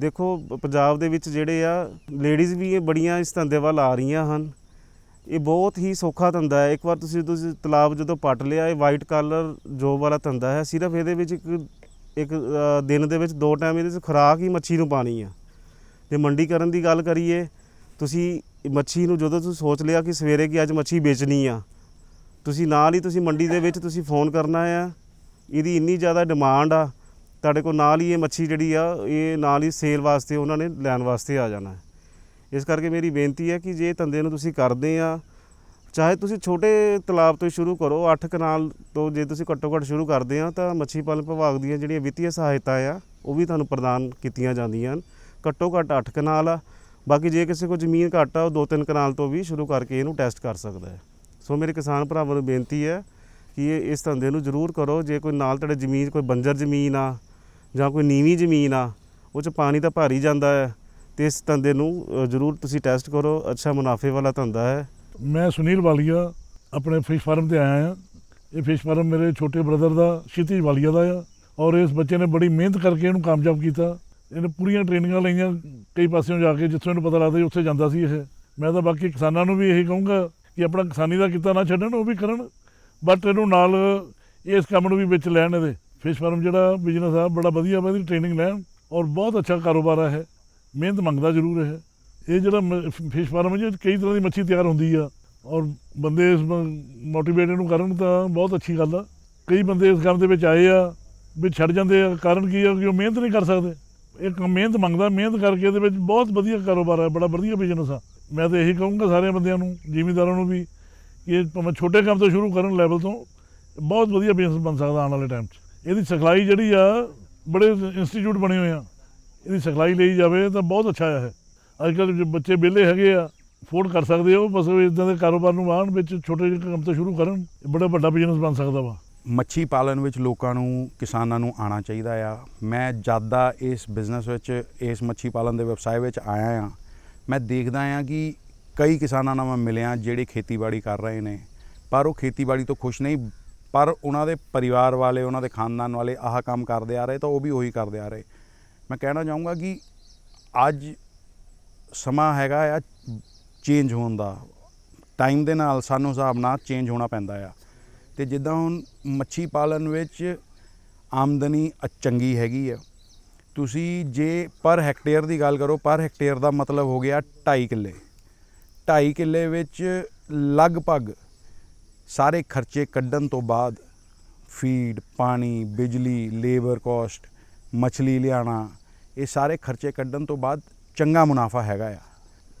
ਦੇਖੋ ਪੰਜਾਬ ਦੇ ਵਿੱਚ ਜਿਹੜੇ ਆ, ਲੇਡੀਜ਼ ਵੀ ਇਹ ਬੜੀਆਂ ਇਸ ਧੰਦੇ ਵੱਲ ਆ ਰਹੀਆਂ ਹਨ। ਇਹ ਬਹੁਤ ਹੀ ਸੌਖਾ ਧੰਦਾ ਹੈ। ਇੱਕ ਵਾਰ ਤੁਸੀਂ ਤੁਸੀਂ ਤਲਾਬ ਜਦੋਂ ਪੱਟ ਲਿਆ, ਇਹ ਵਾਈਟ ਕਲਰ ਜੋਬ ਵਾਲਾ ਧੰਦਾ ਹੈ, ਸਿਰਫ ਇਹਦੇ ਵਿੱਚ ਇੱਕ ਇੱਕ ਦਿਨ ਦੇ ਵਿੱਚ ਦੋ ਟਾਈਮ ਇਹਦੇ ਵਿੱਚ ਖੁਰਾਕ ਹੀ ਮੱਛੀ ਨੂੰ ਪਾਣੀ ਆ। ਜੇ ਮੰਡੀਕਰਨ ਦੀ ਗੱਲ ਕਰੀਏ, ਤੁਸੀਂ ਮੱਛੀ ਨੂੰ ਜਦੋਂ ਤੁਸੀਂ ਸੋਚ ਲਿਆ ਕਿ ਸਵੇਰੇ ਕੀ ਅੱਜ ਮੱਛੀ ਵੇਚਣੀ ਆ, ਤੁਸੀਂ ਨਾਲ ਹੀ ਤੁਸੀਂ ਮੰਡੀ ਦੇ ਵਿੱਚ ਤੁਸੀਂ ਫੋਨ ਕਰਨਾ ਆ, ਇਹਦੀ ਇੰਨੀ ਜ਼ਿਆਦਾ ਡਿਮਾਂਡ ਆ, ਤੁਹਾਡੇ ਕੋਲ ਨਾਲ ਹੀ ਇਹ ਮੱਛੀ ਜਿਹੜੀ ਆ, ਇਹ ਨਾਲ ਹੀ ਸੇਲ ਵਾਸਤੇ ਉਹਨਾਂ ਨੇ ਲੈਣ ਵਾਸਤੇ ਆ ਜਾਣਾ। ਹੈ ਇਸ ਕਰਕੇ ਮੇਰੀ ਬੇਨਤੀ ਹੈ ਕਿ ਜੇ ਇਹ ਧੰਦੇ ਨੂੰ ਤੁਸੀਂ ਕਰਦੇ ਆ, ਚਾਹੇ ਤੁਸੀਂ ਛੋਟੇ ਤਲਾਬ ਤੋਂ ਹੀ ਸ਼ੁਰੂ ਕਰੋ 8 ਕਨਾਲ ਤੋਂ ਜੇ ਤੁਸੀਂ ਘੱਟੋ ਘੱਟ ਸ਼ੁਰੂ ਕਰਦੇ ਆ, ਤਾਂ ਮੱਛੀ ਪਾਲਣ ਵਿਭਾਗ ਦੀਆਂ ਜਿਹੜੀਆਂ ਵਿੱਤੀ ਸਹਾਇਤਾ ਆ, ਉਹ ਵੀ ਤੁਹਾਨੂੰ ਪ੍ਰਦਾਨ ਕੀਤੀਆਂ ਜਾਂਦੀਆਂ ਹਨ। ਘੱਟੋ ਘੱਟ 8 ਕਨਾਲ ਆ, ਬਾਕੀ ਜੇ ਕਿਸੇ ਕੋਲ ਜ਼ਮੀਨ ਘੱਟ ਆ, ਉਹ 2-3 ਕਨਾਲ ਤੋਂ ਵੀ ਸ਼ੁਰੂ ਕਰਕੇ ਇਹਨੂੰ ਟੈਸਟ ਕਰ ਸਕਦਾ ਹੈ। ਸੋ ਮੇਰੇ ਕਿਸਾਨ ਭਰਾਵਾਂ ਨੂੰ ਬੇਨਤੀ ਹੈ ਕਿ ਇਹ ਇਸ ਧੰਦੇ ਨੂੰ ਜ਼ਰੂਰ ਕਰੋ, ਜੇ ਕੋਈ ਨਾਲ ਤੁਹਾਡੇ ਜ਼ਮੀਨ ਕੋਈ ਬੰਜਰ ਜ਼ਮੀਨ ਆ ਜਾਂ ਕੋਈ ਨੀਵੀਂ ਜ਼ਮੀਨ ਆ, ਉਹ 'ਚ ਪਾਣੀ ਤਾਂ ਭਾਰੀ ਜਾਂਦਾ ਹੈ ਤੇ ਇਸ ਧੰਦੇ ਨੂੰ ਜ਼ਰੂਰ ਤੁਸੀਂ ਟੈਸਟ ਕਰੋ। ਅੱਛਾ ਮੁਨਾਫੇ ਵਾਲਾ ਧੰਦਾ ਹੈ।
ਮੈਂ ਸੁਨੀਲ ਵਾਲੀਆ, ਆਪਣੇ ਫਿਸ਼ ਫਾਰਮ ਤੇ ਆਇਆ ਹਾਂ। ਇਹ ਫਿਸ਼ ਫਾਰਮ ਮੇਰੇ ਛੋਟੇ ਬ੍ਰਦਰ ਦਾ ਸ਼ਿਤੀਜ ਵਾਲੀਆ ਦਾ ਆ। ਔਰ ਇਸ ਬੱਚੇ ਨੇ ਬੜੀ ਮਿਹਨਤ ਕਰਕੇ ਇਹਨੂੰ ਕਾਮਯਾਬ ਕੀਤਾ। ਇਹਨੇ ਪੂਰੀਆਂ ਟ੍ਰੇਨਿੰਗਾਂ ਲਈਆਂ ਕਈ ਪਾਸਿਓਂ ਜਾ ਕੇ, ਜਿੱਥੋਂ ਇਹਨੂੰ ਪਤਾ ਲੱਗਦਾ ਉੱਥੇ ਜਾਂਦਾ ਸੀ ਇਹ। ਮੈਂ ਤਾਂ ਬਾਕੀ ਕਿਸਾਨਾਂ ਨੂੰ ਵੀ ਇਹੀ ਕਹੂੰਗਾ ਕਿ ਆਪਣਾ ਕਿਸਾਨੀ ਦਾ ਕਿੱਤਾ ਨਾ ਛੱਡਣ, ਉਹ ਵੀ ਕਰਨ। ਬਟ ਇਹਨੂੰ ਨਾਲ ਇਸ ਕੰਮ ਨੂੰ ਵੀ ਵਿੱਚ ਲੈਣ ਇਹਦੇ। ਫਿਸ਼ ਫਾਰਮ ਜਿਹੜਾ ਬਿਜ਼ਨਸ ਆ, ਬੜਾ ਵਧੀਆ ਵਾ, ਇਹਦੀ ਟ੍ਰੇਨਿੰਗ ਲੈਣ। ਔਰ ਬਹੁਤ ਅੱਛਾ ਕਾਰੋਬਾਰ ਹੈ ਇਹ। ਮਿਹਨਤ ਮੰਗਦਾ ਜ਼ਰੂਰ ਹੈ ਇਹ ਜਿਹੜਾ ਫਿਸ਼ ਫਾਰਮ ਹੈ ਜੀ ਕਈ ਤਰ੍ਹਾਂ ਦੀ ਮੱਛੀ ਤਿਆਰ ਹੁੰਦੀ ਆ। ਔਰ ਬੰਦੇ ਇਸ ਮੋਟੀਵੇਟ ਨੂੰ ਕਰਨ ਤਾਂ ਬਹੁਤ ਅੱਛੀ ਗੱਲ ਆ। ਕਈ ਬੰਦੇ ਇਸ ਕੰਮ ਦੇ ਵਿੱਚ ਆਏ ਆ ਵੀ ਛੱਡ ਜਾਂਦੇ ਆ। ਕਾਰਨ ਕੀ ਆ, ਕਿ ਉਹ ਮਿਹਨਤ ਨਹੀਂ ਕਰ ਸਕਦੇ। ਇਹ ਕੰਮ ਮਿਹਨਤ ਮੰਗਦਾ, ਮਿਹਨਤ ਕਰਕੇ ਇਹਦੇ ਵਿੱਚ ਬਹੁਤ ਵਧੀਆ ਕਾਰੋਬਾਰ ਆ, ਬੜਾ ਵਧੀਆ ਬਿਜ਼ਨਸ ਆ। ਮੈਂ ਤਾਂ ਇਹੀ ਕਹੂੰਗਾ ਸਾਰੇ ਬੰਦਿਆਂ ਨੂੰ, ਜ਼ਿਮੀਂਦਾਰਾਂ ਨੂੰ ਵੀ, ਕਿ ਇਹ ਭਾਵੇਂ ਛੋਟੇ ਕੰਮ ਤੋਂ ਸ਼ੁਰੂ ਕਰਨ ਲੈਵਲ ਤੋਂ, ਬਹੁਤ ਵਧੀਆ ਬਿਜ਼ਨਸ ਬਣ ਸਕਦਾ ਆਉਣ ਵਾਲੇ ਟਾਈਮ 'ਚ। ਇਹਦੀ ਸਿਖਲਾਈ ਜਿਹੜੀ ਆ, ਬੜੇ ਇੰਸਟੀਚਿਊਟ ਬਣੇ ਹੋਏ ਆ। ਇਹਦੀ ਸਿਖਲਾਈ ਲਈ ਜਾਵੇ ਤਾਂ ਬਹੁਤ ਅੱਛਾ ਹੈ। ਅੱਜ ਕੱਲ੍ਹ ਜੋ ਬੱਚੇ ਵਿਹਲੇ ਹੈਗੇ ਆ ਅਫੋਰਡ ਕਰ ਸਕਦੇ ਹੋ ਬਸ ਉਹ ਇਦਾਂ ਦੇ ਕਾਰੋਬਾਰ ਨੂੰ ਆਉਣ ਵਿੱਚ ਛੋਟੇ ਜਿਹੇ ਕੰਮ ਤੋਂ ਸ਼ੁਰੂ ਕਰਨ, ਇਹ ਬੜਾ ਵੱਡਾ ਬਿਜ਼ਨਸ ਬਣ ਸਕਦਾ ਵਾ।
ਮੱਛੀ ਪਾਲਣ ਵਿੱਚ ਲੋਕਾਂ ਨੂੰ, ਕਿਸਾਨਾਂ ਨੂੰ ਆਉਣਾ ਚਾਹੀਦਾ ਆ। ਮੈਂ ਜ਼ਿਆਦਾ ਇਸ ਬਿਜ਼ਨਸ ਵਿੱਚ, ਇਸ ਮੱਛੀ ਪਾਲਣ ਦੇ ਵਿਵਸਾਏ ਵਿੱਚ ਆਇਆ ਆ। ਮੈਂ ਦੇਖਦਾ ਆ ਕਿ ਕਈ ਕਿਸਾਨਾਂ ਨਾਲ ਮੈਂ ਮਿਲਿਆ, ਜਿਹੜੇ ਖੇਤੀਬਾੜੀ ਕਰ ਰਹੇ ਨੇ। ਪਰ ਉਹ ਖੇਤੀਬਾੜੀ ਤੋਂ ਖੁਸ਼ ਨਹੀਂ, ਪਰ ਉਹਨਾਂ ਦੇ ਪਰਿਵਾਰ ਵਾਲੇ, ਉਹਨਾਂ ਦੇ ਖਾਨਦਾਨ ਵਾਲੇ ਆਹ ਕੰਮ ਕਰਦੇ ਆ ਰਹੇ, ਤਾਂ ਉਹ ਵੀ ਉਹੀ ਕਰਦੇ ਆ ਰਹੇ। ਮੈਂ ਕਹਿਣਾ ਚਾਹੂੰਗਾ ਕਿ ਅੱਜ ਸਮਾਂ ਹੈਗਾ ਆ ਚੇਂਜ ਹੋਣ ਦਾ। ਟਾਈਮ ਦੇ ਨਾਲ ਸਾਨੂੰ ਹਿਸਾਬ ਨਾਲ ਚੇਂਜ ਹੋਣਾ ਪੈਂਦਾ ਆ। ਤੇ ਜਿੱਦਾਂ ਹੁਣ ਮੱਛੀ ਪਾਲਣ ਵਿੱਚ ਆਮਦਨੀ ਚੰਗੀ ਹੈਗੀ ਆ। ਤੁਸੀਂ ਜੇ ਪਰ ਹੈਕਟੇਅਰ ਦੀ ਗੱਲ ਕਰੋ, ਪਰ ਹੈਕਟੇਅਰ ਦਾ ਮਤਲਬ ਹੋ ਗਿਆ 2.5 ਕਿੱਲੇ। 2.5 ਕਿੱਲੇ ਵਿੱਚ ਲਗਭਗ ਸਾਰੇ ਖਰਚੇ ਕੱਢਣ ਤੋਂ ਬਾਅਦ ਫੀਡ ਪਾਣੀ, ਬਿਜਲੀ ਲੇਬਰ ਕਾਸਟ ਮੱਛਲੀ ਲਿਆਣਾ ਇਹ ਸਾਰੇ ਖਰਚੇ ਕੱਢਣ ਤੋਂ ਬਾਅਦ ਚੰਗਾ ਮੁਨਾਫਾ ਹੈਗਾ ਆ।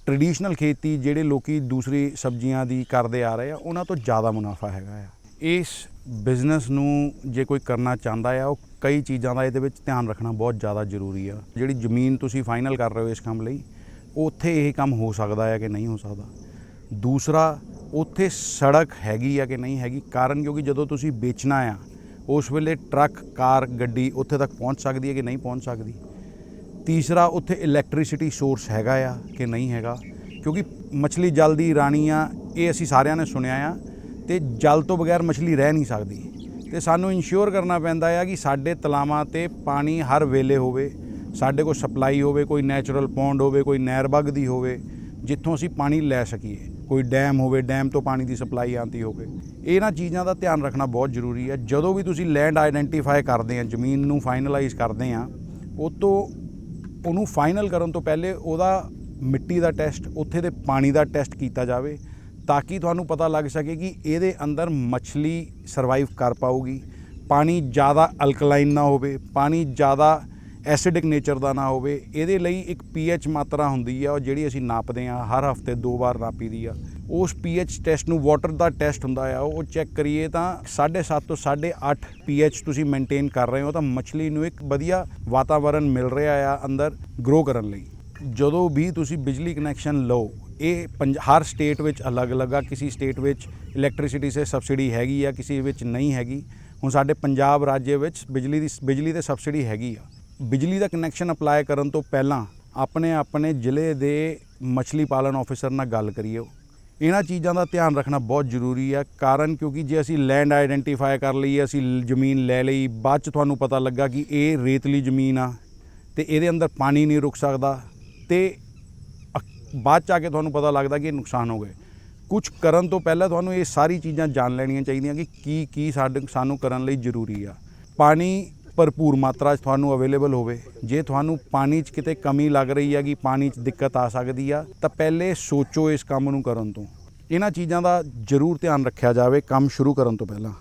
ਟ੍ਰੈਡੀਸ਼ਨਲ ਖੇਤੀ ਜਿਹੜੇ ਲੋਕੀ ਦੂਸਰੀ ਸਬਜ਼ੀਆਂ ਦੀ ਕਰਦੇ ਆ ਰਹੇ ਆ, ਉਹਨਾਂ ਤੋਂ ਜ਼ਿਆਦਾ ਮੁਨਾਫਾ ਹੈਗਾ ਆ। ਇਸ ਬਿਜ਼ਨਸ ਨੂੰ ਜੇ ਕੋਈ ਕਰਨਾ ਚਾਹੁੰਦਾ ਆ, ਉਹ ਕਈ ਚੀਜ਼ਾਂ ਦਾ ਇਹਦੇ ਵਿੱਚ ਧਿਆਨ ਰੱਖਣਾ ਬਹੁਤ ਜ਼ਿਆਦਾ ਜ਼ਰੂਰੀ ਆ। ਜਿਹੜੀ ਜ਼ਮੀਨ ਤੁਸੀਂ ਫਾਈਨਲ ਕਰ ਰਹੇ ਹੋ ਇਸ ਕੰਮ ਲਈ, ਉੱਥੇ ਇਹ ਕੰਮ ਹੋ ਸਕਦਾ ਹੈ ਕਿ ਨਹੀਂ ਹੋ ਸਕਦਾ। ਦੂਸਰਾ, ਉੱਥੇ ਸੜਕ ਹੈਗੀ ਆ ਕਿ ਨਹੀਂ ਹੈਗੀ, ਕਾਰਨ ਕਿਉਂਕਿ ਜਦੋਂ ਤੁਸੀਂ ਵੇਚਣਾ ਆ, ਉਸ ਵੇਲੇ ਟਰੱਕ, ਕਾਰ, ਗੱਡੀ ਉੱਥੇ ਤੱਕ ਪਹੁੰਚ ਸਕਦੀ ਹੈ ਕਿ ਨਹੀਂ ਪਹੁੰਚ ਸਕਦੀ? ਤੀਸਰਾ ਉੱਥੇ ਇਲੈਕਟ੍ਰਿਸਿਟੀ ਸੋਰਸ ਹੈਗਾ ਆ ਕਿ ਨਹੀਂ ਹੈਗਾ? ਕਿਉਂਕਿ ਮੱਛਲੀ ਜਲ ਦੀ ਰਾਣੀ ਆ, ਇਹ ਅਸੀਂ ਸਾਰਿਆਂ ਨੇ ਸੁਣਿਆ ਆ ਤੇ ਜਲ ਤੋਂ ਬਗੈਰ ਮੱਛਲੀ ਰਹਿ ਨਹੀਂ ਸਕਦੀ। ਤੇ ਸਾਨੂੰ ਇਨਸ਼ੋਰ ਕਰਨਾ ਪੈਂਦਾ ਆ ਕਿ ਸਾਡੇ ਤਲਾਵਾਂ ਤੇ ਪਾਣੀ ਹਰ ਵੇਲੇ ਹੋਵੇ, ਸਾਡੇ ਕੋਲ ਸਪਲਾਈ ਹੋਵੇ, ਕੋਈ ਨੈਚੁਰਲ ਪੌਂਡ ਹੋਵੇ, ਕੋਈ ਨਹਿਰ ਵਗਦੀ ਹੋਵੇ, ਜਿੱਥੋਂ ਅਸੀਂ ਪਾਣੀ ਲੈ ਸਕੀਏ। ਕੋਈ ਡੈਮ ਹੋਵੇ, ਡੈਮ ਤੋਂ ਪਾਣੀ ਦੀ ਸਪਲਾਈ ਆਉਂਦੀ ਹੋਵੇ। ਇਹਨਾਂ ਚੀਜ਼ਾਂ ਦਾ ਧਿਆਨ ਰੱਖਣਾ ਬਹੁਤ ਜ਼ਰੂਰੀ ਹੈ ਜਦੋਂ ਵੀ ਤੁਸੀਂ ਲੈਂਡ ਆਇਡੈਂਟੀਫਾਈ ਕਰਦੇ ਆ, ਜ਼ਮੀਨ ਨੂੰ ਫਾਈਨਲਾਈਜ਼ ਕਰਦੇ ਆ ਉਹ ਤੋਂ ਉਹਨੂੰ ਫਾਈਨਲ ਕਰਨ ਤੋਂ ਪਹਿਲੇ ਉਹਦਾ ਮਿੱਟੀ ਦਾ ਟੈਸਟ ਉੱਥੇ ਦੇ ਪਾਣੀ ਦਾ ਟੈਸਟ ਕੀਤਾ ਜਾਵੇ ਤਾਂ ਕਿ ਤੁਹਾਨੂੰ ਪਤਾ ਲੱਗ ਸਕੇ ਕਿ ਇਹਦੇ ਅੰਦਰ ਮੱਛਲੀ ਸਰਵਾਈਵ ਕਰ ਪਾਊਗੀ। ਪਾਣੀ ਜ਼ਿਆਦਾ ਅਲਕਲਾਈਨ ਨਾ ਹੋਵੇ, ਪਾਣੀ ਜ਼ਿਆਦਾ ਐਸਿਡਿਕ ਨੇਚਰ ਦਾ ਨਾ ਹੋਵੇ। ਇਹਦੇ ਲਈ ਇੱਕ ਪੀਐਚ ਮਾਤਰਾ ਹੁੰਦੀ ਆ, ਉਹ ਜਿਹੜੀ ਅਸੀਂ ਨਾਪਦੇ ਆ, ਹਰ ਹਫ਼ਤੇ ਦੋ ਵਾਰ ਨਾਪੀ ਦੀ ਆ। ਉਸ ਪੀਐਚ ਟੈਸਟ ਨੂੰ ਵਾਟਰ ਦਾ ਟੈਸਟ ਹੁੰਦਾ ਆ, ਉਹ ਚੈੱਕ ਕਰੀਏ ਤਾਂ 7.5 ਤੋਂ 8.5 ਪੀਐਚ ਤੁਸੀਂ ਮੇਨਟੇਨ ਕਰ ਰਹੇ ਹੋ ਤਾਂ ਮੱਛਲੀ ਨੂੰ ਇੱਕ ਵਧੀਆ ਵਾਤਾਵਰਣ ਮਿਲ ਰਿਹਾ ਆ ਅੰਦਰ ਗਰੋ ਕਰਨ ਲਈ। ਜਦੋਂ ਵੀ ਤੁਸੀਂ ਬਿਜਲੀ ਕਨੈਕਸ਼ਨ ਲਓ, ਇਹ ਪੰਜ ਹਰ ਸਟੇਟ ਵਿੱਚ ਅਲੱਗ-ਅਲੱਗ ਆ, ਕਿਸੇ ਸਟੇਟ ਵਿੱਚ ਇਲੈਕਟ੍ਰਿਸਿਟੀ ਸੇ ਸਬਸਿਡੀ ਹੈਗੀ ਆ, ਕਿਸੇ ਵਿੱਚ ਨਹੀਂ ਹੈਗੀ। ਹੁਣ ਸਾਡੇ ਪੰਜਾਬ ਰਾਜ ਵਿੱਚ ਬਿਜਲੀ ਦੀ, ਬਿਜਲੀ ਤੇ ਸਬਸਿਡੀ ਹੈਗੀ ਆ। ਬਿਜਲੀ ਦਾ ਕਨੈਕਸ਼ਨ ਅਪਲਾਈ ਕਰਨ ਤੋਂ ਪਹਿਲਾਂ ਆਪਣੇ ਆਪਣੇ ਜ਼ਿਲ੍ਹੇ ਦੇ ਮੱਛਲੀ ਪਾਲਣ ਆਫੀਸਰ ਨਾਲ ਗੱਲ ਕਰੀਓ ਇਹਨਾਂ ਚੀਜ਼ਾਂ ਦਾ ਧਿਆਨ ਰੱਖਣਾ ਬਹੁਤ ਜ਼ਰੂਰੀ ਹੈ ਕਾਰਨ ਕਿਉਂਕਿ ਜੇ ਅਸੀਂ ਲੈਂਡ ਆਇਡੈਂਟੀਫਾਈ ਕਰ ਲਈ ਅਸੀਂ ਜ਼ਮੀਨ ਲੈ ਲਈ, ਬਾਅਦ ਚ ਤੁਹਾਨੂੰ ਪਤਾ ਲੱਗਾ ਕਿ ਇਹ ਰੇਤਲੀ ਜ਼ਮੀਨ ਆ ਤੇ ਇਹਦੇ ਅੰਦਰ ਪਾਣੀ ਨਹੀਂ ਰੁਕ ਸਕਦਾ ਤੇ ਅਕ- ਬਾਅਦ ਚ ਆ ਕੇ ਤੁਹਾਨੂੰ ਪਤਾ ਲੱਗਦਾ ਕਿ ਇਹ ਨੁਕਸਾਨ ਹੋ ਗਏ। ਕੁਝ ਕਰਨ ਤੋਂ ਪਹਿਲਾਂ ਤੁਹਾਨੂੰ ਇਹ ਸਾਰੀ ਚੀਜ਼ਾਂ ਜਾਣ ਲੈਣੀਆਂ ਚਾਹੀਦੀਆਂ ਕਿ ਕੀ ਕੀ ਸਾਡੇ, ਸਾਨੂੰ ਕਰਨ ਲਈ ਜ਼ਰੂਰੀ ਆ। ਪਾਣੀ ਭਰਪੂਰ ਮਾਤਰਾ 'ਚ ਤੁਹਾਨੂੰ ਅਵੇਲੇਬਲ ਹੋਵੇ। ਜੇ ਤੁਹਾਨੂੰ ਪਾਣੀ 'ਚ ਕਿਤੇ ਕਮੀ ਲੱਗ ਰਹੀ ਹੈ ਕਿ ਪਾਣੀ 'ਚ ਦਿੱਕਤ ਆ ਸਕਦੀ ਆ, ਤਾਂ ਪਹਿਲੇ ਸੋਚੋ ਇਸ ਕੰਮ ਨੂੰ ਕਰਨ ਤੋਂ। ਇਹਨਾਂ ਚੀਜ਼ਾਂ ਦਾ ਜ਼ਰੂਰ ਧਿਆਨ ਰੱਖਿਆ ਜਾਵੇ, ਕੰਮ ਸ਼ੁਰੂ ਕਰਨ ਤੋਂ ਪਹਿਲਾਂ।